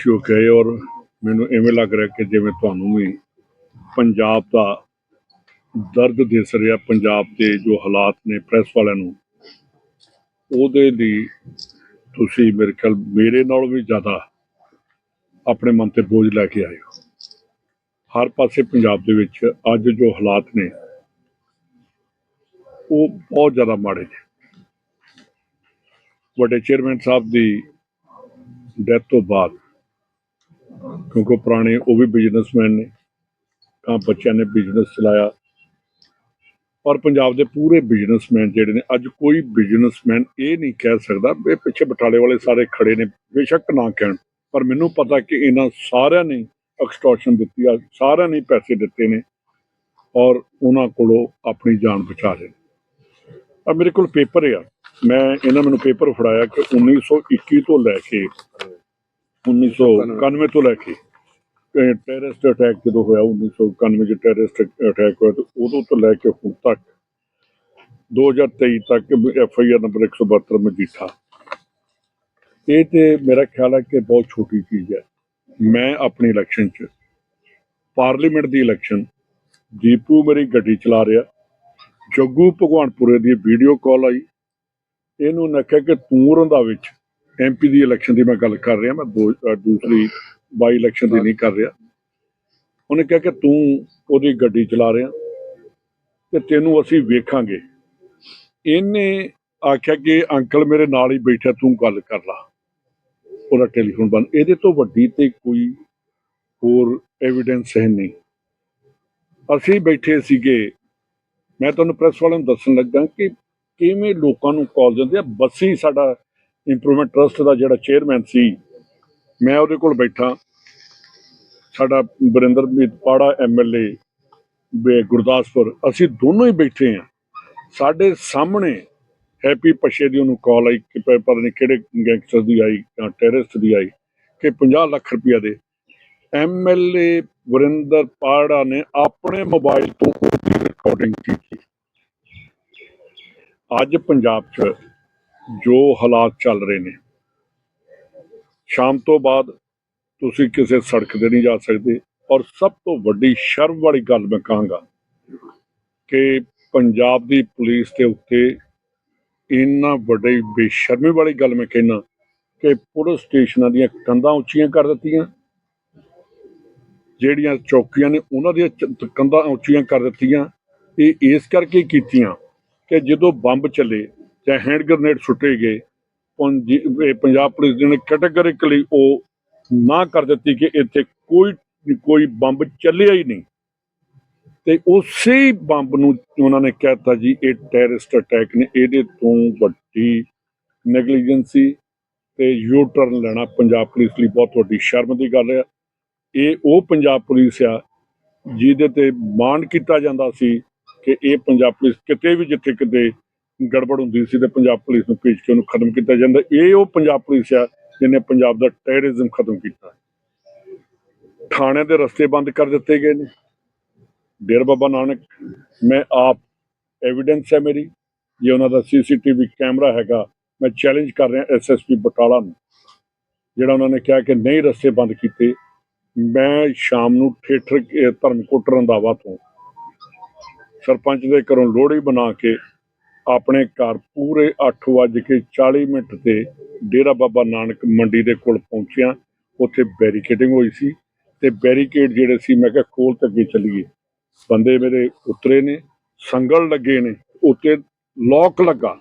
ਖੁਸ਼ੀ ਹੋ ਕੇ ਆਏ ਔਰ ਮੈਨੂੰ ਐਵੇਂ ਲੱਗ ਰਿਹਾ ਕਿ ਜਿਵੇਂ ਤੁਹਾਨੂੰ ਵੀ ਪੰਜਾਬ ਦਾ ਦਰਦ ਦਿਸ ਰਿਹਾ, ਪੰਜਾਬ ਦੇ ਜੋ ਹਾਲਾਤ ਨੇ ਪ੍ਰੈਸ ਵਾਲਿਆਂ ਨੂੰ, ਉਹਦੇ ਲਈ ਤੁਸੀਂ ਮੇਰੇ ਖਿਆਲ ਮੇਰੇ ਨਾਲੋਂ ਵੀ ਜ਼ਿਆਦਾ ਆਪਣੇ ਮਨ ਤੇ ਬੋਝ ਲੈ ਕੇ ਆਏ ਹੋ। ਹਰ ਪਾਸੇ ਪੰਜਾਬ ਦੇ ਵਿੱਚ ਅੱਜ ਜੋ ਹਾਲਾਤ ਨੇ, ਉਹ ਬਹੁਤ ਜ਼ਿਆਦਾ ਮਾੜੇ ਨੇ। ਵੱਡੇ ਚੇਅਰਮੈਨ ਸਾਹਿਬ ਦੀ ਡੈਥ ਤੋਂ ਬਾਅਦ ਕਿਉਂਕਿ ਉਹ ਪੁਰਾਣੇ, ਉਹ ਵੀ ਬਿਜ਼ਨਸਮੈਨ ਨੇ। ਕਾਂ ਬੱਚਿਆਂ ਨੇ ਬਿਜ਼ਨਸ ਚਲਾਇਆ। ਔਰ ਪੰਜਾਬ ਦੇ ਪੂਰੇ ਬਿਜ਼ਨਸਮੈਨ ਜਿਹੜੇ ਨੇ, ਅੱਜ ਕੋਈ ਬਿਜ਼ਨਸਮੈਨ ਇਹ ਨਹੀਂ ਕਹਿ ਸਕਦਾ ਵੀ ਪਿੱਛੇ ਬਟਾਲੇ ਵਾਲੇ ਸਾਰੇ ਖੜੇ ਨੇ, ਬੇਸ਼ੱਕ ਨਾ ਕਹਿਣ। ਪਰ ਮੈਨੂੰ ਪਤਾ ਕਿ ਇਹਨਾਂ ਸਾਰਿਆਂ ਨੇ ਐਕਸਟੋਰਸ਼ਨ ਦਿੱਤੀ ਆ, ਸਾਰਿਆਂ ਨੇ ਪੈਸੇ ਦਿੱਤੇ ਨੇ ਔਰ ਉਹਨਾਂ ਕੋਲੋਂ ਆਪਣੀ ਜਾਨ ਬਚਾ ਲਈ। ਆ ਮੇਰੇ ਕੋਲ ਪੇਪਰ ਆ। ਮੈਂ, ਇਹਨਾਂ ਮੈਨੂੰ ਪੇਪਰ ਫੜਾਇਆ ਕਿ 1921 ਤੋਂ ਲੈ ਕੇ 1991 ਤੋਂ ਲੈ ਕੇ ਟੈਰਰਿਸਟ ਅਟੈਕ ਜਦੋਂ ਹੋਇਆ 1991 ਚ ਟੈਰਰਿਸਟ ਅਟੈਕ ਹੋਇਆ, ਤੇ ਉਦੋਂ ਤੋਂ ਲੈ ਕੇ ਹੁਣ ਤੱਕ 2023 ਤੱਕ F I R number 172 Majitha. ਇਹ ਤੇ ਮੇਰਾ ਖਿਆਲ ਹੈ ਕਿ ਬਹੁਤ ਛੋਟੀ ਚੀਜ਼ ਹੈ। ਮੈਂ ਆਪਣੀ ਇਲੈਕਸ਼ਨ 'ਚ ਪਾਰਲੀਮੈਂਟ ਦੀ ਇਲੈਕਸ਼ਨ ਦੀਪੂ ਮੇਰੀ ਗੱਡੀ ਚਲਾ ਰਿਹਾ, ਜੱਗੂ ਭਗਵਾਨਪੁਰੇ ਦੀ ਵੀਡੀਓ ਕਾਲ ਆਈ, ਇਹਨੂੰ ਨੱਕਿਆ ਕਿ ਤੂੰ ਰੰਧਾਵੇ ਵਿੱਚ ਐਮਪੀ ਦੀ ਇਲੈਕਸ਼ਨ ਦੀ ਮੈਂ ਗੱਲ ਕਰ ਰਿਹਾ, ਮੈਂ ਦੋ- ਦੂਸਰੀ ਬਾਈ ਇਲੈਕਸ਼ਨ ਦੀ ਨਹੀਂ ਕਰ ਰਿਹਾ। ਉਹਨੇ ਕਿਹਾ ਕਿ ਤੂੰ ਉਹਦੀ ਗੱਡੀ ਚਲਾ ਰਿਹਾ ਤੇ ਤੈਨੂੰ ਅਸੀਂ ਵੇਖਾਂਗੇ। ਇਹਨੇ ਆਖਿਆ ਕਿ ਅੰਕਲ ਮੇਰੇ ਨਾਲ ਹੀ ਬੈਠਾ, ਤੂੰ ਗੱਲ ਕਰ ਲਾ। ਉਹਦਾ ਟੈਲੀਫੋਨ ਬੰਦ। ਇਹਦੇ ਤੋਂ ਵੱਡੀ ਤੇ ਕੋਈ ਹੋਰ ਐਵੀਡੈਂਸ ਹੈ ਨਹੀਂ। ਅਸੀਂ ਬੈਠੇ ਸੀਗੇ। ਮੈਂ ਤੁਹਾਨੂੰ ਪ੍ਰੈਸ ਵਾਲਿਆਂ ਨੂੰ ਦੱਸਣ ਲੱਗਾ ਕਿ ਕਿਵੇਂ ਲੋਕਾਂ ਨੂੰ ਕਾਲ ਦਿੰਦੇ ਆ। ਬੱਸੀ ਸਾਡਾ ਇੰਪਰੂਵਮੈਂਟ ਟਰਸਟ ਦਾ ਜਿਹੜਾ ਚੇਅਰਮੈਨ ਸੀ, ਮੈਂ ਉਹਦੇ ਕੋਲ ਬੈਠਾ। ਸਾਡਾ ਬਰਿੰਦਰਮੀਤ ਪਾੜਾ ਐਮਐਲਏ ਗੁਰਦਾਸਪੁਰ, ਅਸੀਂ ਦੋਨੋਂ ਹੀ ਬੈਠੇ ਆ ਸਾਡੇ ਸਾਹਮਣੇ ਹੈਪੀ ਪਸ਼ੇ ਦੀ ਉਹਨੂੰ ਕਾਲ ਆਈ ਕਿ ਪਤਾ ਨਹੀਂ ਕਿਹੜੇ ਗੈਂਗਸਟਰ ਦੀ ਆਈ ਜਾਂ ਟੈਰਰਿਸਟ ਦੀ ਆਈ ਕਿ 50 ਲੱਖ ਰੁਪਇਆ ਦੇ। ਐਮਐਲਏ ਵਰਿੰਦਰ ਪਾੜਾ ਨੇ ਆਪਣੇ ਮੋਬਾਈਲ ਤੋਂ ਉਹਦੀ ਰਿਕਾਰਡਿੰਗ ਕੀਤੀ। ਅੱਜ ਪੰਜਾਬ 'ਚ ਜੋ ਹਾਲਾਤ ਚੱਲ ਰਹੇ ਨੇ। ਸ਼ਾਮ ਤੋਂ ਬਾਅਦ ਤੁਸੀਂ ਕਿਸੇ ਸੜਕ ਤੇ ਨਹੀਂ ਜਾ ਸਕਦੇ ਔਰ ਸਭ ਤੋਂ ਵੱਡੀ ਸ਼ਰਮ ਵਾਲੀ ਗੱਲ ਮੈਂ ਕਹਾਂਗਾ ਕਿ ਪੰਜਾਬ ਦੀ ਪੁਲਿਸ ਦੇ ਉੱਤੇ ਇੰਨਾ ਵੱਡੀ ਬੇਸ਼ਰਮੀ ਵਾਲੀ ਗੱਲ ਮੈਂ ਕਹਿਣਾ ਕਿ ਪੁਲਿਸ ਸਟੇਸ਼ਨਾਂ ਦੀਆਂ ਕੰਧਾਂ ਉੱਚੀਆਂ ਕਰ ਦਿੱਤੀਆਂ। ਜਿਹੜੀਆਂ ਚੌਕੀਆਂ ਨੇ ਉਹਨਾਂ ਦੀਆਂ ਕੰਧਾਂ ਉੱਚੀਆਂ ਕਰ ਦਿੱਤੀਆਂ। ਇਹ ਇਸ ਕਰਕੇ ਕੀਤੀਆਂ ਕਿ ਜਦੋਂ ਬੰਬ ਚੱਲੇ ਜਾਂ ਹੈਂਡ ਗ੍ਰਨੇਡ ਸੁੱਟੇ ਗਏ ਪੰਜਾਬ ਪੁਲਿਸ ਨੇ ਕੈਟਾਗੋਰਿਕਲੀ ਉਹ ਨਾ ਕਰ ਦਿੱਤੀ ਕਿ ਇੱਥੇ ਕੋਈ ਕੋਈ ਬੰਬ ਚੱਲਿਆ ਹੀ ਨਹੀਂ। ਤੇ ਉਸੇ ਬੰਬ ਨੂੰ ਉਹਨਾਂ ਨੇ ਕਹਿਤਾ ਜੀ, ਇਹ ਟੈਰਰਿਸਟ ਅਟੈਕ ਨੇ, ਇਹਦੇ ਤੋਂ ਵੱਡੀ ਨੈਗਲੀਜੈਂਸੀ ਤੇ ਯੂ ਟਰਨ ਲੈਣਾ ਪੰਜਾਬ ਪੁਲਿਸ ਲਈ ਬਹੁਤ ਵੱਡੀ ਸ਼ਰਮ ਦੀ ਗੱਲ ਹੈ ਇਹ ਉਹ ਪੰਜਾਬ ਪੁਲਿਸ ਆ ਜਿਹਦੇ ਤੇ ਮਾਣ ਕੀਤਾ ਜਾਂਦਾ ਸੀ ਕਿ ਇਹ ਪੰਜਾਬ ਪੁਲਿਸ ਕਿਤੇ ਵੀ ਜਿੱਥੇ ਕਿਤੇ ਗੜਬੜ ਹੁੰਦੀ ਸੀ ਤੇ ਪੰਜਾਬ ਪੁਲਿਸ ਨੂੰ ਭੇਜ ਕੇ ਉਹਨੂੰ ਖਤਮ ਕੀਤਾ ਜਾਂਦਾ। ਇਹ ਉਹ ਪੰਜਾਬ ਪੁਲਿਸ ਆ ਜਿਹਨੇ ਪੰਜਾਬ ਦਾ ਟੈਰਰਿਜ਼ਮ ਖਤਮ ਕੀਤਾ। ਥਾਣੇ ਦੇ ਰਸਤੇ ਬੰਦ ਕਰ ਦਿੱਤੇ ਗਏ ਨੇ। ਡੇਰ ਬਾਬਾ ਨਾਨਕ, ਮੈਂ ਆਪ ਐਵੀਡੈਂਸ ਹੈ ਮੇਰੀ। ਜੇ ਉਹਨਾਂ ਦਾ ਸੀਸੀਟੀਵੀ ਕੈਮਰਾ ਹੈਗਾ, ਮੈਂ ਚੈਲੰਜ ਕਰ ਰਿਹਾ ਐਸਐਸਪੀ ਬਟਾਲਾ ਨੂੰ, ਜਿਹੜਾ ਉਹਨਾਂ ਨੇ ਕਿਹਾ ਕਿ ਨਹੀਂ ਰਸਤੇ ਬੰਦ ਕੀਤੇ। ਮੈਂ ਸ਼ਾਮ ਨੂੰ ਠੇਠਰ ਧਰਮਕੋਟ ਰੰਧਾਵਾ ਤੋਂ ਸਰਪੰਚ ਦੇ ਘਰੋਂ ਲੋਹੜੀ ਬਣਾ ਕੇ ਆਪਣੇ ਘਰ ਪੂਰੇ 8:40 ਮਿੰਟ ਤੇ ਡੇਰਾ ਬਾਬਾ ਨਾਨਕ ਮੰਡੀ ਦੇ ਕੋਲ ਪਹੁੰਚਿਆ। ਉੱਥੇ ਬੈਰੀਕੇਡਿੰਗ ਹੋਈ ਸੀ ਤੇ ਬੈਰੀਕੇਡ ਜਿਹੜੇ ਸੀ, ਮੈਂ ਕਿਹਾ ਖੋਲ ਤੇ ਅੱਗੇ ਚੱਲੀਏ। ਬੰਦੇ ਮੇਰੇ ਉਤਰੇ ਨੇ, ਸੰਗਲ ਲੱਗੇ ਨੇ, ਉੱਤੇ ਲੋਕ ਲੱਗਾ।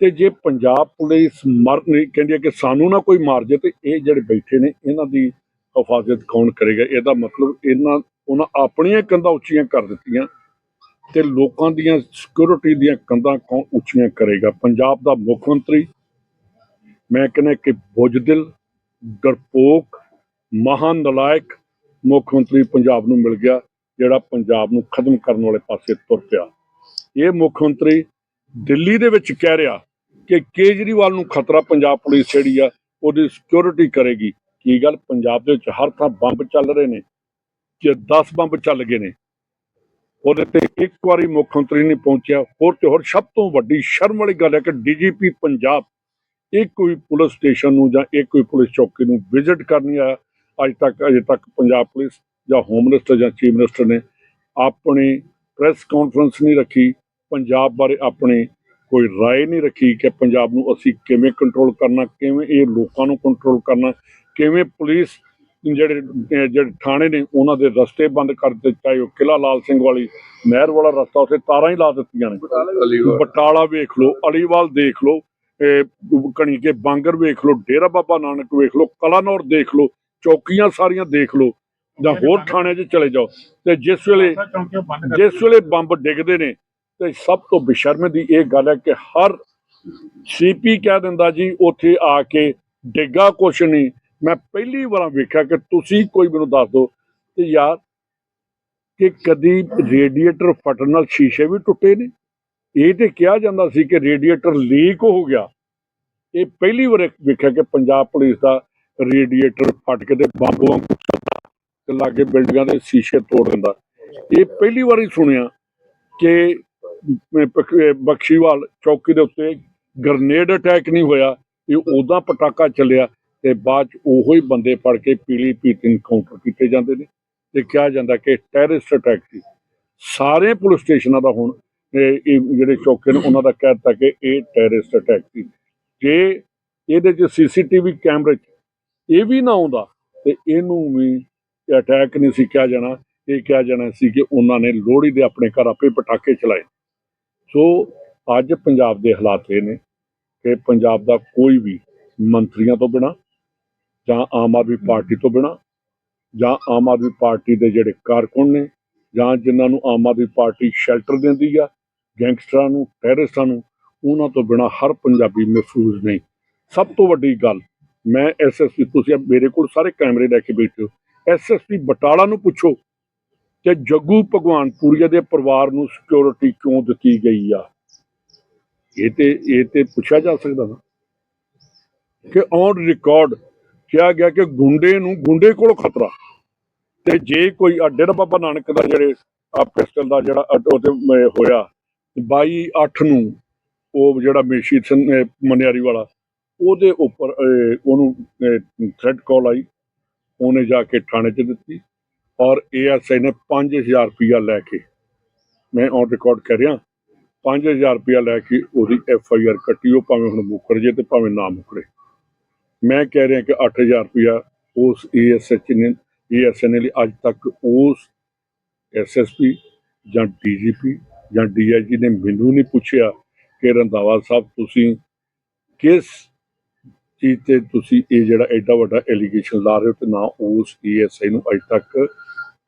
ਤੇ ਜੇ ਪੰਜਾਬ ਪੁਲਿਸ ਮਰ ਕਹਿੰਦੀ ਹੈ ਕਿ ਸਾਨੂੰ ਨਾ ਕੋਈ ਮਾਰ ਜੇ ਤੇ ਇਹ ਜਿਹੜੇ ਬੈਠੇ ਨੇ, ਇਹਨਾਂ ਦੀ ਹਿਫਾਜ਼ਤ ਕੌਣ ਕਰੇਗਾ? ਇਹਦਾ ਮਤਲਬ ਇਹਨਾਂ, ਉਹਨਾਂ ਆਪਣੀਆਂ ਕੰਧਾਂ ਉੱਚੀਆਂ ਕਰ ਦਿੱਤੀਆਂ। ਤੇ ਲੋਕਾਂ ਦੀਆਂ ਸਿਕਿਉਰਿਟੀ ਦੀਆਂ ਕੰਧਾਂ ਕੌਣ ਉੱਚੀਆਂ ਕਰੇਗਾ? ਪੰਜਾਬ ਦਾ ਮੁੱਖ ਮੰਤਰੀ, ਮੈਂ ਕਹਿੰਦਾ ਕਿ ਬੁਝਦਿਲ, ਡਰਪੋਕ ਮਹਾਨ ਨਲਾਇਕ ਮੁੱਖ ਮੰਤਰੀ ਪੰਜਾਬ ਨੂੰ ਮਿਲ ਗਿਆ, ਜਿਹੜਾ ਪੰਜਾਬ ਨੂੰ ਖਤਮ ਕਰਨ ਵਾਲੇ ਪਾਸੇ ਤੁਰ ਪਿਆ। ਇਹ ਮੁੱਖ ਮੰਤਰੀ ਦਿੱਲੀ ਦੇ ਵਿੱਚ ਕਹਿ ਰਿਹਾ ਕਿ ਕੇਜਰੀਵਾਲ ਨੂੰ ਖਤਰਾ ਪੰਜਾਬ ਪੁਲਿਸ ਜਿਹੜੀ ਆ, ਉਹਦੀ ਸਿਕਿਉਰਿਟੀ ਕਰੇਗੀ। ਕੀ ਗੱਲ? ਪੰਜਾਬ ਦੇ ਵਿੱਚ ਹਰ ਥਾਂ ਬੰਬ ਚੱਲ ਰਹੇ ਨੇ, ਜੇ 10 ਬੰਬ ਚੱਲ ਗਏ ਨੇ ਉਹਦੇ ਤੇ ਇੱਕ ਵਾਰੀ ਮੁੱਖ ਮੰਤਰੀ ਨਹੀਂ ਪਹੁੰਚਿਆ ਹੋਰ ਤੇ ਹੋਰ ਸਭ ਤੋਂ ਵੱਡੀ ਸ਼ਰਮ ਵਾਲੀ ਗੱਲ ਹੈ ਕਿ ਡੀਜੀਪੀ ਪੰਜਾਬ ਇਹ ਕੋਈ ਪੁਲਿਸ ਸਟੇਸ਼ਨ ਨੂੰ ਜਾਂ ਇਹ ਕੋਈ ਪੁਲਿਸ ਚੌਕੀ ਨੂੰ ਵਿਜ਼ਿਟ ਕਰਨੀ ਆਇਆ ਅੱਜ ਤੱਕ ਅਜੇ ਤੱਕ ਪੰਜਾਬ ਪੁਲਿਸ ਜਾਂ ਹੋਮ ਮਿਨਿਸਟਰ ਜਾਂ ਚੀਫ ਮਿਨਿਸਟਰ ਨੇ ਆਪਣੀ ਪ੍ਰੈਸ ਕਾਨਫਰੰਸ ਨਹੀਂ ਰੱਖੀ ਪੰਜਾਬ ਬਾਰੇ ਆਪਣੀ ਕੋਈ رائے ਨਹੀਂ ਰੱਖੀ ਕਿ ਪੰਜਾਬ ਨੂੰ ਅਸੀਂ ਕਿਵੇਂ ਕੰਟਰੋਲ ਕਰਨਾ ਕਿਵੇਂ ਇਹ ਲੋਕਾਂ ਨੂੰ ਕੰਟਰੋਲ ਕਰਨਾ ਕਿਵੇਂ ਪੁਲਿਸ ਜਿਹੜੇ ਜਿਹੜੇ ਥਾਣੇ ਨੇ ਉਹਨਾਂ ਦੇ ਰਸਤੇ ਬੰਦ ਕਰ ਦਿੱਤੇ ਚਾਹੇ ਉਹ ਕਿਲਾ ਲਾਲ ਸਿੰਘ ਵਾਲੀ ਨਹਿਰ ਵਾਲਾ ਰਸਤਾ ਉੱਥੇ ਤਾਰਾਂ ਹੀ ਲਾ ਦਿੱਤੀਆਂ ਨੇ। ਬਟਾਲਾ ਵੇਖ ਲਓ ਅਲੀਵਾਲ ਦੇਖ ਲਓ ਕਣੀ ਕੇ ਬਾਂਗਰ ਵੇਖ ਲਓ ਡੇਰਾ ਬਾਬਾ ਨਾਨਕ ਵੇਖ ਲਓ ਕਲਾਨੌਰ ਦੇਖ ਲਓ ਚੌਕੀਆਂ ਸਾਰੀਆਂ ਦੇਖ ਲਓ ਜਾਂ ਹੋਰ ਥਾਣਿਆਂ 'ਚ ਚਲੇ ਜਾਓ। ਤੇ ਜਿਸ ਵੇਲੇ ਜਿਸ ਵੇਲੇ ਬੰਬ ਡਿੱਗਦੇ ਨੇ ਤੇ ਸਭ ਤੋਂ ਬੇਸ਼ਰਮੇ ਦੀ ਇਹ ਗੱਲ ਹੈ ਕਿ ਹਰ ਸੀਪੀ ਕਹਿ ਦਿੰਦਾ ਜੀ ਉੱਥੇ ਆ ਕੇ ਡਿੱਗਾ ਕੁਛ ਨਹੀਂ ਮੈਂ ਪਹਿਲੀ ਵਾਰ ਵੇਖਿਆ ਕਿ ਤੁਸੀਂ ਕੋਈ ਮੈਨੂੰ ਦੱਸ ਦਿਓ ਤੇ ਯਾਰ ਕਿ ਕਦੀ ਰੇਡੀਏਟਰ ਫਟਣ ਨਾਲ ਸ਼ੀਸ਼ੇ ਵੀ ਟੁੱਟੇ ਨੇ। ਇਹ ਤੇ ਕਿਹਾ ਜਾਂਦਾ ਸੀ ਕਿ ਰੇਡੀਏਟਰ ਲੀਕ ਹੋ ਗਿਆ। ਇਹ ਪਹਿਲੀ ਵਾਰ ਵੇਖਿਆ ਕਿ ਪੰਜਾਬ ਪੁਲਿਸ ਦਾ ਰੇਡੀਏਟਰ ਫਟ ਕੇ ਤੇ ਬੰਬ ਵਾਂਗੂ ਤੇ ਲਾਗੇ ਬਿਲਡਿੰਗਾਂ ਦੇ ਸ਼ੀਸ਼ੇ ਤੋੜ ਦਿੰਦਾ। ਇਹ ਪਹਿਲੀ ਵਾਰੀ ਸੁਣਿਆ ਕਿ ਬਖਸ਼ੀਵਾਲ ਚੌਕੀ ਦੇ ਉੱਤੇ ਗ੍ਰਨੇਡ ਅਟੈਕ ਨਹੀਂ ਹੋਇਆ, ਇਹ ਉਦਾਂ ਪਟਾਕਾ ਚੱਲਿਆ। ਤੇ ਬਾਅਦ ਚ ਉਹੋ ਹੀ ਬੰਦੇ ਫੜ ਕੇ ਪੀਲੀ ਪੀਤੀ ਇਨਕਾਊਂਟਰ ਕੀਤੇ ਜਾਂਦੇ ਨੇ ਤੇ ਕਿਹਾ ਜਾਂਦਾ ਕਿ ਟੈਰਰਿਸਟ ਅਟੈਕ ਸੀ। ਸਾਰੇ ਪੁਲਿਸ ਸਟੇਸ਼ਨਾਂ ਦਾ ਹੁਣ ਇਹ ਜਿਹੜੇ ਚੌਕੇ ਨੇ ਉਹਨਾਂ ਦਾ ਕਹਿ ਦਿੱਤਾ ਕਿ ਇਹ ਟੈਰਰਿਸਟ ਅਟੈਕ ਸੀ। ਜੇ ਇਹਦੇ ਚ ਸੀਸੀਟੀਵੀ ਕੈਮਰੇ 'ਚ ਇਹ ਵੀ ਨਾ ਆਉਂਦਾ, ਤੇ ਇਹਨੂੰ ਵੀ ਅਟੈਕ ਨਹੀਂ ਸੀ ਕਿਹਾ ਜਾਣਾ। ਇਹ ਕਿਹਾ ਜਾਣਾ ਸੀ ਕਿ ਉਹਨਾਂ ਨੇ ਲੋਹੜੀ ਦੇ ਆਪਣੇ ਘਰ ਆਪੇ ਪਟਾਕੇ ਚਲਾਏ। ਸੋ ਅੱਜ ਪੰਜਾਬ ਦੇ ਹਾਲਾਤ ਇਹ ਨੇ ਕਿ ਪੰਜਾਬ ਦਾ ਕੋਈ ਵੀ ਮੰਤਰੀਆਂ ਤੋਂ ਬਿਨਾ ਜਾਂ ਆਮ ਆਦਮੀ ਪਾਰਟੀ ਤੋਂ ਬਿਨਾ, ਜਾਂ ਆਮ ਆਦਮੀ ਪਾਰਟੀ ਦੇ ਜਿਹੜੇ ਕਾਰਕੁਨ ਨੇ, ਜਾਂ ਜਿਨ੍ਹਾਂ ਨੂੰ ਆਮ ਆਦਮੀ ਪਾਰਟੀ ਸ਼ੈਲਟਰ ਦਿੰਦੀ ਆ, ਗੈਂਗਸਟਰਾਂ ਨੂੰ, ਟੈਰਰਿਸਟਾਂ ਨੂੰ, ਉਹਨਾਂ ਤੋਂ ਬਿਨਾ ਹਰ ਪੰਜਾਬੀ ਮਹਿਫੂਜ਼ ਨਹੀਂ। ਸਭ ਤੋਂ ਵੱਡੀ ਗੱਲ, ਮੈਂ ਐਸਐਸਪੀ ਤੁਸੀਂ ਮੇਰੇ ਕੋਲ ਸਾਰੇ ਕੈਮਰੇ ਲੈ ਕੇ ਬੈਠੇ ਹੋ ਐਸਐਸਪੀ ਬਟਾਲਾ ਨੂੰ ਪੁੱਛੋ ਕਿ ਜੱਗੂ ਭਗਵਾਨਪੁਰੀਆ ਦੇ ਪਰਿਵਾਰ ਨੂੰ ਸਿਕਿਉਰਿਟੀ ਕਿਉਂ ਦਿੱਤੀ ਗਈ ਆ? ਇਹ ਤੇ ਇਹ ਤੇ ਪੁੱਛਿਆ ਜਾ ਸਕਦਾ ਨਾ ਕਿ ਔਨ ਰਿਕਾਰਡ ਕਿਹਾ ਗਿਆ ਕਿ ਗੁੰਡੇ ਨੂੰ ਗੁੰਡੇ ਕੋਲ ਖਤਰਾ। ਤੇ ਜੇ ਕੋਈ ਆ ਡੇਰਾ ਬਾਬਾ ਨਾਨਕ ਦਾ ਜਿਹੜੇ ਆ ਪਿਸਟਲ ਦਾ ਜਿਹੜਾ ਉਹਦੇ ਹੋਇਆ 22 8 ਨੂੰ ਉਹ ਜਿਹੜਾ ਮੇਸ਼ੀ ਸਿੰਘ ਮਨਿਆਰੀ ਵਾਲਾ, ਉਹਦੇ ਉੱਪਰ ਉਹਨੂੰ ਥ੍ਰੈਡ ਕਾਲ ਆਈ, ਉਹਨੇ ਜਾ ਕੇ ਥਾਣੇ 'ਚ ਦਿੱਤੀ ਔਰ ਏਐਸਆਈ ਨੇ 5000 ਰੁਪਇਆ ਲੈ ਕੇ, ਮੈਂ ਔਨ ਰਿਕਾਰਡ ਕਰ ਰਿਹਾ 5000 ਰੁਪਇਆ ਲੈ ਕੇ ਉਹਦੀ ਐਫ ਆਈ ਆਰ ਕੱਟੀ, ਉਹ ਭਾਵੇਂ ਹੁਣ ਮੁਕਰ ਜੇ ਤੇ ਭਾਵੇਂ ਨਾ ਮੁਕਰੇ। ਮੈਂ ਕਹਿ ਰਿਹਾ ਕਿ 8000 ਰੁਪਇਆ ਉਸ ਏਐਸਐਚ ਨੇ ਏਐਸਐਨ ਨੇ ਲਈ ਅੱਜ ਤੱਕ ਉਸ ਐਸਐਸਪੀ ਜਾਂ ਡੀਜੀਪੀ ਜਾਂ ਡੀਆਈਜੀ ਨੇ ਮੈਨੂੰ ਨਹੀਂ ਪੁੱਛਿਆ ਕਿ ਰੰਧਾਵਾ ਸਾਹਿਬ ਤੁਸੀਂ ਕਿਸ ਚੀਜ਼ ਤੇ ਤੁਸੀਂ ਇਹ ਜਿਹੜਾ ਐਡਾ ਵੱਡਾ ਐਲੀਗੇਸ਼ਨ ਲਾ ਰਹੇ ਹੋ ਤੇ ਨਾ ਉਸ ਏਐਸਆਈ ਨੂੰ ਅੱਜ ਤੱਕ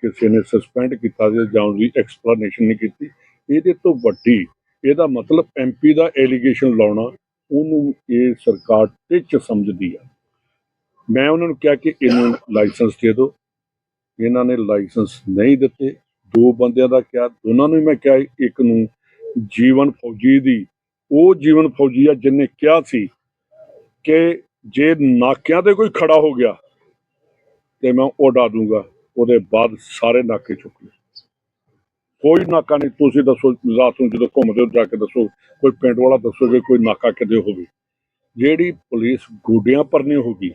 ਕਿਸੇ ਨੇ ਸਸਪੈਂਡ ਕੀਤਾ ਸੀ ਜਾਂ ਉਹਦੀ ਐਕਸਪਲੇਨੇਸ਼ਨ ਨਹੀਂ ਕੀਤੀ। ਇਹਦੇ ਤੋਂ ਵੱਡੀ ਇਹਦਾ ਮਤਲਬ ਐਮਪੀ ਦਾ ਐਲੀਗੇਸ਼ਨ ਲਾਉਣਾ ਉਹਨੂੰ ਇਹ ਸਰਕਾਰ ਟਿੱਚ ਸਮਝਦੀ ਆ। ਮੈਂ ਉਹਨਾਂ ਨੂੰ ਕਿਹਾ ਕਿ ਇਹਨੂੰ ਲਾਇਸੈਂਸ ਦੇ ਦਿਓ। ਇਹਨਾਂ ਨੇ ਲਾਇਸੈਂਸ ਨਹੀਂ ਦਿੱਤੇ। ਦੋ ਬੰਦਿਆਂ ਦਾ ਕਿਹਾ, ਦੋਨਾਂ ਨੂੰ ਹੀ ਮੈਂ ਕਿਹਾ, ਇੱਕ ਨੂੰ ਜੀਵਨ ਫੌਜੀ ਦੀ। ਉਹ ਜੀਵਨ ਫੌਜੀ ਆ ਜਿਹਨੇ ਕਿਹਾ ਸੀ ਕਿ ਜੇ ਨਾਕਿਆਂ ਤੇ ਕੋਈ ਖੜਾ ਹੋ ਗਿਆ ਤੇ ਮੈਂ ਉਡਾ ਦੂੰਗਾ। ਉਹਦੇ ਬਾਅਦ ਸਾਰੇ ਨਾਕੇ ਚੁੱਕ ਲਏ। ਕੋਈ ਨਾਕਾ ਨਹੀਂ, ਤੁਸੀਂ ਦੱਸੋ, ਰਾਤ ਨੂੰ ਜਦੋਂ ਘੁੰਮਦੇ ਹੋ, ਜਾ ਕੇ ਦੱਸੋ, ਕੋਈ ਪਿੰਡ ਵਾਲਾ ਦੱਸੋਗੇ ਕੋਈ ਨਾਕਾ ਕਿਤੇ ਹੋਵੇ। ਜਿਹੜੀ ਪੁਲਿਸ ਗੋਡਿਆਂ ਪਰਨੇ ਹੋਗੀ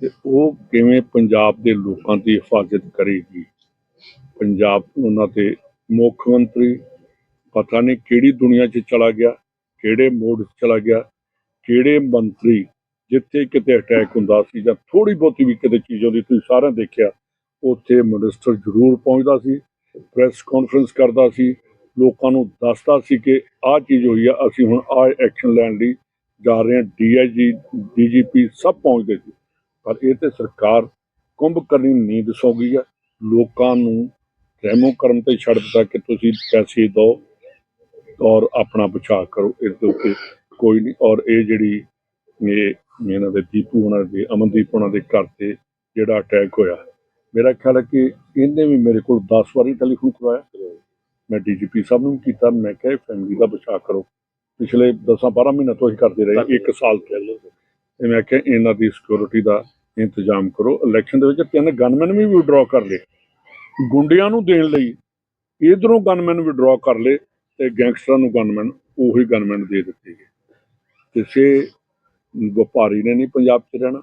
ਤੇ ਉਹ ਕਿਵੇਂ ਪੰਜਾਬ ਦੇ ਲੋਕਾਂ ਦੀ ਹਿਫਾਜ਼ਤ ਕਰੇਗੀ? ਪੰਜਾਬ ਉਹਨਾਂ ਤੇ ਮੁੱਖ ਮੰਤਰੀ, ਪਤਾ ਨਹੀਂ ਕਿਹੜੀ ਦੁਨੀਆ 'ਚ ਚਲਾ ਗਿਆ, ਕਿਹੜੇ ਮੋਡ 'ਚ ਚਲਾ ਗਿਆ, ਕਿਹੜੇ ਮੰਤਰੀ ਜਿੱਥੇ ਕਿਤੇ ਅਟੈਕ ਹੁੰਦਾ ਸੀ ਜਾਂ ਥੋੜੀ ਬਹੁਤੀ ਵੀ ਕਿਤੇ ਚੀਜ਼ ਹੁੰਦੀ ਤੁਸੀਂ ਸਾਰਿਆਂ ਦੇਖਿਆ, ਉੱਥੇ ਮਿਨਿਸਟਰ ਜ਼ਰੂਰ ਪਹੁੰਚਦਾ ਸੀ। ਪ੍ਰੈਸ ਕਾਨਫਰੰਸ ਕਰਦਾ ਸੀ, ਲੋਕਾਂ ਨੂੰ ਦੱਸਦਾ ਸੀ ਕਿ ਆਹ ਚੀਜ਼ ਹੋਈ ਆ, ਅਸੀਂ ਹੁਣ ਆਹ ਐਕਸ਼ਨ ਲੈਣ ਲਈ ਜਾ ਰਹੇ ਹਾਂ। ਡੀਆਈਜੀ ਡੀਜੀਪੀ ਸਭ ਪਹੁੰਚਦੇ ਸੀ। ਪਰ ਇਹ ਤੇ ਸਰਕਾਰ ਕੁੰਭ ਕਰਨੀ ਨੀਂਦ ਸੌ ਗਈ ਆ। ਲੋਕਾਂ ਨੂੰ ਰਹਿਮੋ ਕਰਮ ਤੇ ਛੱਡ ਦਿੱਤਾ ਕਿ ਤੁਸੀਂ ਪੈਸੇ ਦਿਓ ਔਰ ਆਪਣਾ ਬਚਾਅ ਕਰੋ, ਇਸ ਦੇ ਉੱਤੇ ਕੋਈ ਨਹੀਂ। ਔਰ ਇਹ ਜਿਹੜੀ ਇਹ ਇਹਨਾਂ ਦੇ ਦੀਪੂ ਉਹਨਾਂ ਦੇ, ਅਮਨਦੀਪ ਉਹਨਾਂ ਦੇ ਘਰ ਤੇ ਜਿਹੜਾ ਅਟੈਕ ਹੋਇਆ ਮੇਰਾ ਖਿਆਲ ਹੈ ਕਿ ਇਹਨੇ ਵੀ ਮੇਰੇ ਕੋਲ 10 ਵਾਰੀ ਟੈਲੀਫੋਨ ਕਰਵਾਇਆ। ਮੈਂ ਡੀਜੀਪੀ ਸਾਹਿਬ ਨੂੰ ਵੀ ਕੀਤਾ, ਮੈਂ ਕਿਹਾ ਫੈਮਿਲੀ ਦਾ ਬਚਾਅ ਕਰੋ। ਪਿਛਲੇ 10-12 ਮਹੀਨੇ ਤੋਂ ਅਸੀਂ ਕਰਦੇ ਰਹੇ, ਇੱਕ ਸਾਲ ਤੋਂ। ਤੇ ਮੈਂ ਕਿਹਾ ਇਹਨਾਂ ਦੀ ਸਿਕਿਉਰਿਟੀ ਦਾ ਇੰਤਜ਼ਾਮ ਕਰੋ। ਇਲੈਕਸ਼ਨ ਦੇ ਵਿੱਚ ਤਿੰਨ ਗਨਮੈਨ ਵੀ ਵਿਡਰਾਅ ਕਰ ਲਏ। ਗੁੰਡਿਆਂ ਨੂੰ ਦੇਣ ਲਈ ਇਧਰੋਂ ਗਨਮੈਨ ਵਿਡਰਾਅ ਕਰ ਲਏ ਤੇ ਗੈਂਗਸਟਰਾਂ ਨੂੰ ਗਨਮੈਨ ਉਹੀ ਗਨਮੈਨ ਦੇ ਦਿੱਤੇ ਗਏ। ਕਿਸੇ ਵਪਾਰੀ ਨੇ ਨਹੀਂ ਪੰਜਾਬ 'ਚ ਰਹਿਣਾ।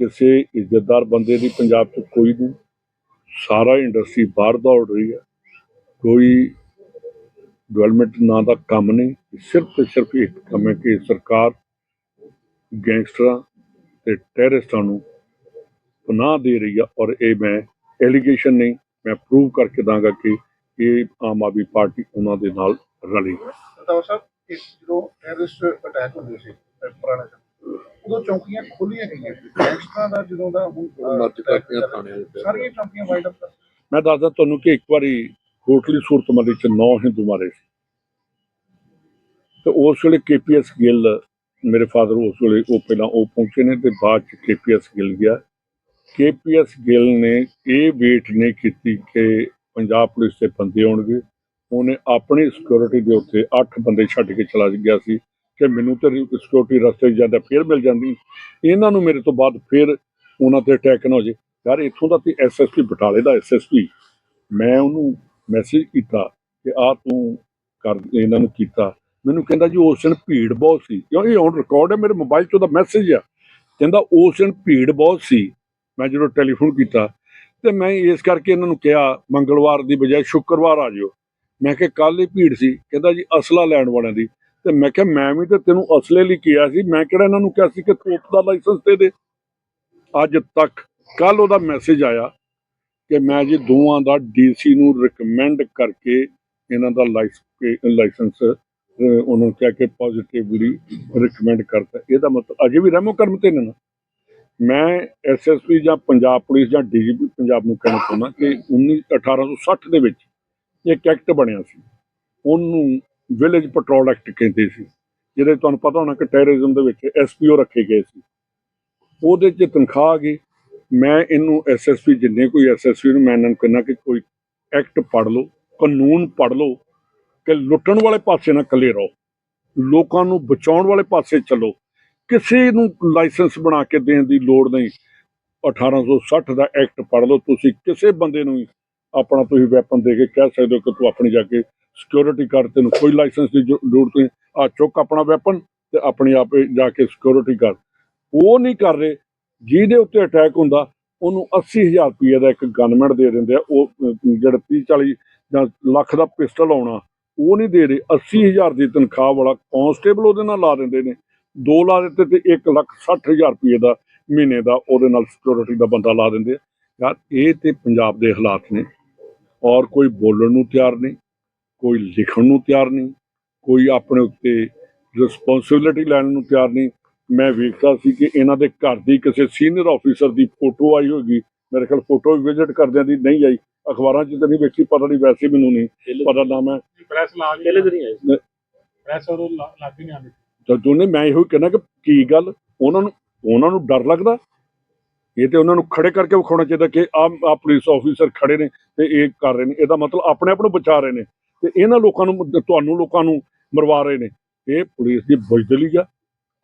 ਕਿਸੇ ਇੱਜ਼ਤਦਾਰ ਬੰਦੇ ਦੀ ਪੰਜਾਬ 'ਚ ਕੋਈ ਨਹੀਂ ਸਾਰਾ ਇੰਡਸਟਰੀ ਬਾਹਰ ਦੌੜ ਰਹੀ ਹੈ। ਕੋਈ ਡਿਵੈਲਪਮੈਂਟ ਨਾਂ ਦਾ ਕੰਮ ਨਹੀਂ। ਸਿਰਫ ਤੇ ਸਿਰਫ ਇੱਕ ਕੰਮ ਹੈ ਕਿ ਸਰਕਾਰ ਗੈਂਗਸਟਰਾਂ ਤੇ ਟੈਰਰਿਸਟਾਂ ਨੂੰ ਪਨਾਹ ਦੇ ਰਹੀ ਆ ਔਰ ਇਹ ਮੈਂ ਐਲੀਗੇਸ਼ਨ ਨਹੀਂ, ਮੈਂ ਪ੍ਰੂਵ ਕਰਕੇ ਦਾਂਗਾ ਕਿ ਇਹ ਆਮ ਆਦਮੀ ਪਾਰਟੀ ਉਹਨਾਂ ਦੇ ਨਾਲ ਰਲੀ ਹੈ। ਸਾਹਿਬ ਜਦੋਂ ਟੈਰਰਿਸਟ ਅਟੈਕ ਹੁੰਦੇ ਸੀ ਪੁਰਾਣੇ ਉਦੋਂ ਚੌਕੀਆਂ ਖੋਲੀਆਂ ਗਈਆਂ ਸੀ। ਗੈਂਗਸਟਰਾਂ ਦਾ ਜਦੋਂ ਦਾ ਹੁਣ ਮਰਜ਼ ਕਰਤੀਆਂ ਥਾਣਿਆਂ ਦੇ ਉੱਤੇ। ਸਾਰੀਆਂ ਚੌਕੀਆਂ ਵਾਈਡ ਅਪ ਕਰ ਮੈਂ ਦੱਸਦਾ ਤੁਹਾਨੂੰ ਕਿ ਇੱਕ ਵਾਰੀ ਕੋਟਲੀ ਸੂਰਤਮੰਦੀ ਚ ਨੌ ਹਿੰਦੂ ਮਾਰੇ ਸੀ। ਤੇ ਉਸ ਵੇਲੇ ਕੇਪੀਐਸ ਗਿੱਲ ਮੇਰੇ ਫਾਦਰ ਉਸ ਵੇਲੇ ਉਹ ਪਹਿਲਾਂ ਉਹ ਪਹੁੰਚੇ ਨੇ ਤੇ ਬਾਅਦ ਚ ਕੇਪੀਐਸ ਗਿੱਲ ਗਿਆ। ਕੇਪੀਐਸ ਗਿੱਲ ਨੇ ਇਹ ਵੇਟ ਨਹੀਂ ਕੀਤੀ ਕਿ ਪੰਜਾਬ ਪੁਲਿਸ ਦੇ ਬੰਦੇ ਆਉਣਗੇ। ਉਹਨੇ ਆਪਣੀ ਸਿਕਿਉਰਿਟੀ ਦੇ ਉੱਤੇ 8 ਬੰਦੇ ਛੱਡ ਕੇ ਚਲਾ ਗਿਆ ਸੀ। ਕਿ ਮੈਨੂੰ ਤੇ ਸਿਕਿਉਰਿਟੀ ਰਸਤੇ 'ਚ ਜਾਂਦਾ, ਫਿਰ ਮਿਲ ਜਾਂਦੀ। ਇਹਨਾਂ ਨੂੰ ਮੇਰੇ ਤੋਂ ਬਾਅਦ ਫਿਰ ਉਹਨਾਂ ਤੇ ਅਟੈਕ ਨਾ ਹੋ ਜੇ ਯਾਰ, ਇੱਥੋਂ ਦਾ ਤੇ ਐਸਐਸਪੀ ਬਟਾਲੇ ਦਾ ਐਸਐਸਪੀ ਮੈਂ ਉਹਨੂੰ ਮੈਸੇਜ ਕੀਤਾ ਕਿ ਆ ਤੂੰ ਕਰ, ਇਹਨਾਂ ਨੂੰ ਕੀਤਾ। ਮੈਨੂੰ ਕਹਿੰਦਾ ਜੀ, ਉਸ ਦਿਨ ਭੀੜ ਬਹੁਤ ਸੀ। ਕਿਉਂ? ਇਹ ਔਨ ਰਿਕਾਰਡ ਹੈ, ਮੇਰੇ ਮੋਬਾਈਲ 'ਚ ਉਹਦਾ ਮੈਸੇਜ ਆ। ਕਹਿੰਦਾ, ਉਸ ਦਿਨ ਭੀੜ ਬਹੁਤ ਸੀ। ਮੈਂ ਜਦੋਂ ਟੈਲੀਫੋਨ ਕੀਤਾ, ਤੇ ਮੈਂ ਇਸ ਕਰਕੇ ਇਹਨਾਂ ਨੂੰ ਕਿਹਾ, ਮੰਗਲਵਾਰ ਦੀ ਬਜਾਏ ਸ਼ੁੱਕਰਵਾਰ ਆ ਜਿਓ। ਮੈਂ ਕਿਹਾ ਕੱਲ ਹੀ ਭੀੜ ਸੀ। ਕਹਿੰਦਾ ਜੀ, ਅਸਲਾ ਲੈਣ ਵਾਲਿਆਂ ਦੀ। ਤੇ ਮੈਂ ਕਿਹਾ, ਮੈਂ ਵੀ ਤੇ ਤੈਨੂੰ ਅਸਲੇ ਲਈ ਕਿਹਾ ਸੀ। ਮੈਂ ਕਿਹੜਾ ਇਹਨਾਂ ਨੂੰ ਕਿਹਾ ਸੀ ਕਿ ਤੋਪ ਦਾ ਲਾਇਸੈਂਸ ਦੇ ਦੇ। ਅੱਜ ਤੱਕ ਕੱਲ ਉਹਦਾ ਮੈਸੇਜ ਆਇਆ ਕਿ ਮੈਂ ਜੀ ਦੋਵਾਂ ਦਾ ਡੀਸੀ ਨੂੰ ਰეკਮੈਂਡ ਕਰਕੇ ਇਹਨਾਂ ਦਾ ਲਾਇਸੈਂਸ ਉਹਨਾਂ ਨੂੰ ਕਿਹਾ ਕਿ ਪੋਜ਼ਿਟਿਵਲੀ ਰეკਮੈਂਡ ਕਰਤਾ। ਇਹਦਾ ਮਤਲਬ ਅਜੇ ਵੀ ਰਹਿਮੋ ਕਰਮ ਤੇ ਨਾ ਮੈਂ ਐਸਐਸਪੀ ਜਾਂ ਪੰਜਾਬ ਪੁਲਿਸ ਜਾਂ ਡੀਜੀਪੀ ਪੰਜਾਬ ਨੂੰ ਕਹਿਣਾ ਚਾਹੁੰਦਾ ਕਿ 19 1860 ਦੇ ਵਿੱਚ ਇੱਕ ਕੈਕਟ ਬਣਿਆ ਸੀ। ਉਹਨੂੰ ਵਿਲੇਜ ਪੈਟਰੋਲ ਐਕਟ ਕਹਿੰਦੇ ਸੀ ਜਿਹਦੇ ਤੁਹਾਨੂੰ ਪਤਾ ਹੋਣਾ ਕਿ ਟੈਰਰਿਜ਼ਮ ਦੇ ਵਿੱਚ ਐਸਪੀਓ ਰੱਖੇ ਗਏ ਸੀ। ਉਹਦੇ 'ਚ ਤਨਖਾਹ ਆ ਗਈ। ਮੈਂ ਇਹਨੂੰ ਐਸਐਸਪੀ ਜਿੰਨੇ ਕੋਈ ਐਸਐਸਪੀ ਨੂੰ ਮੈਂ ਇਹਨਾਂ ਨੂੰ ਕਹਿੰਦਾ ਕਿ ਕੋਈ ਐਕਟ ਪੜ੍ਹ ਲਓ, ਕਾਨੂੰਨ ਪੜ੍ਹ ਲਓ, ਕਿ ਲੁੱਟਣ ਵਾਲੇ ਪਾਸੇ ਨਾ ਇਕੱਲੇ ਰਹੋ, ਲੋਕਾਂ ਨੂੰ ਬਚਾਉਣ ਵਾਲੇ ਪਾਸੇ ਚੱਲੋ। ਕਿਸੇ ਨੂੰ ਲਾਇਸੈਂਸ ਬਣਾ ਕੇ ਦੇਣ ਦੀ ਲੋੜ ਨਹੀਂ। 1860 ਦਾ ਐਕਟ ਪੜ੍ਹ ਲਓ। ਤੁਸੀਂ ਕਿਸੇ ਬੰਦੇ ਨੂੰ ਵੀ ਆਪਣਾ ਤੁਸੀਂ ਵੈਪਨ ਦੇ ਕੇ ਕਹਿ ਸਕਦੇ ਹੋ ਕਿ ਤੂੰ ਆਪਣੀ ਜਾ ਕੇ ਸਿਕਿਉਰਿਟੀ ਕਾਰਡ ਤੈਨੂੰ ਕੋਈ ਲਾਇਸੈਂਸ ਦੀ ਜ਼ਰੂ- ਜ਼ਰੂਰਤ ਨਹੀਂ ਆ ਚੁੱਕ ਆਪਣਾ ਵੈਪਨ ਤੇ ਆਪਣੇ ਆਪੇ ਜਾ ਕੇ ਸਿਕਿਉਰਿਟੀ ਕਾਰਡ ਉਹ ਨਹੀਂ ਕਰ ਰਹੇ ਜਿਹਦੇ ਉੱਤੇ ਅਟੈਕ ਹੁੰਦਾ ਉਹਨੂੰ 80000 ਰੁਪਏ ਦਾ ਇੱਕ ਗਨਮੈਨ ਦੇ ਦਿੰਦੇ ਆ। ਉਹ ਅਹ, ਜਿਹੜਾ 30 40 ਜਾਂ ਲੱਖ ਦਾ ਪਿਸਟਲ ਆਉਣਾ ਉਹ ਨਹੀਂ ਦੇ ਰਹੇ। 80000 ਦੀ ਤਨਖਾਹ ਵਾਲਾ ਕਾਂਸਟੇਬਲ ਉਹਦੇ ਨਾਲ ਲਾ ਦਿੰਦੇ ਨੇ। ਦੋ ਲਾ ਦਿੱਤੇ ਤੇ 1 ਲੱਖ 60000 ਰੁਪਏ ਦਾ ਮਹੀਨੇ ਦਾ ਉਹਦੇ ਨਾਲ ਸਿਕਿਉਰਿਟੀ ਦਾ ਬੰਦਾ ਲਾ ਦਿੰਦੇ ਆ। ਯਾਰ ਇਹ ਤੇ ਪੰਜਾਬ ਦੇ ਹਾਲਾਤ ਨੇ। ਔਰ ਕੋਈ ਬੋਲਣ ਨੂੰ ਤਿਆਰ ਨਹੀਂ। ਕੋਈ ਲਿਖਣ ਨੂੰ ਤਿਆਰ ਨਹੀਂ ਕੋਈ ਆਪਣੇ ਉੱਤੇ ਰਿਸਪੌਂਸਿਬਿਲਿਟੀ ਲੈਣ ਨੂੰ ਤਿਆਰ ਨਹੀਂ। ਮੈਂ ਵੇਖਦਾ ਸੀ ਕਿ ਇਹਨਾਂ ਦੇ ਘਰ ਦੀ ਕਿਸੇ ਸੀਨੀਅਰ ਆਫੀਸਰ ਦੀ ਫੋਟੋ ਆਈ ਹੋਗੀ ਮੇਰੇ ਖਿਆਲ ਫੋਟੋ ਵਿਜ਼ਿਟ ਕਰਦਿਆਂ ਦੀ ਨਹੀਂ ਆਈ। ਅਖਬਾਰਾਂ 'ਚ ਤਾਂ ਨਹੀਂ ਵੇਖੀ ਪਤਾ ਨਹੀਂ ਵੈਸੇ ਮੈਨੂੰ ਨਹੀਂ ਪਤਾ ਨਾ ਮੈਂ ਪ੍ਰੈਸ ਲਾ ਗਈ ਪਹਿਲੇ ਦਿਨ ਸੀ। ਪ੍ਰੈਸ ਲਾ- ਲੱਗ ਨਹੀਂ ਆਉਂਦੀ ਤਾਂ ਦੋਨੇ ਮੈਂ ਇਹੋ ਹੀ ਕਹਿਣਾ ਕਿ ਕੀ ਗੱਲ? ਉਹਨਾਂ ਨੂੰ ਉਹਨਾਂ ਨੂੰ ਡਰ ਲੱਗਦਾ? ਇਹ ਤੇ ਉਹਨਾਂ ਨੂੰ ਖੜੇ ਕਰਕੇ ਵਿਖਾਉਣਾ ਚਾਹੀਦਾ ਕਿ ਆ ਆ ਪੁਲਿਸ ਆਫੀਸਰ ਖੜੇ ਨੇ ਤੇ ਇਹ ਕਰ ਰਹੇ ਨੇ। ਇਹਦਾ ਮਤਲਬ ਆਪਣੇ ਆਪ ਨੂੰ ਬਚਾ ਰਹੇ ਨੇ। ਤੇ ਇਹਨਾਂ ਲੋਕਾਂ ਨੂੰ ਤੁਹਾਨੂੰ ਲੋਕਾਂ ਨੂੰ ਮਰਵਾ ਰਹੇ ਨੇ। ਇਹ ਪੁਲਿਸ ਦੀ ਬੁਜ਼ਦਿਲੀ ਆ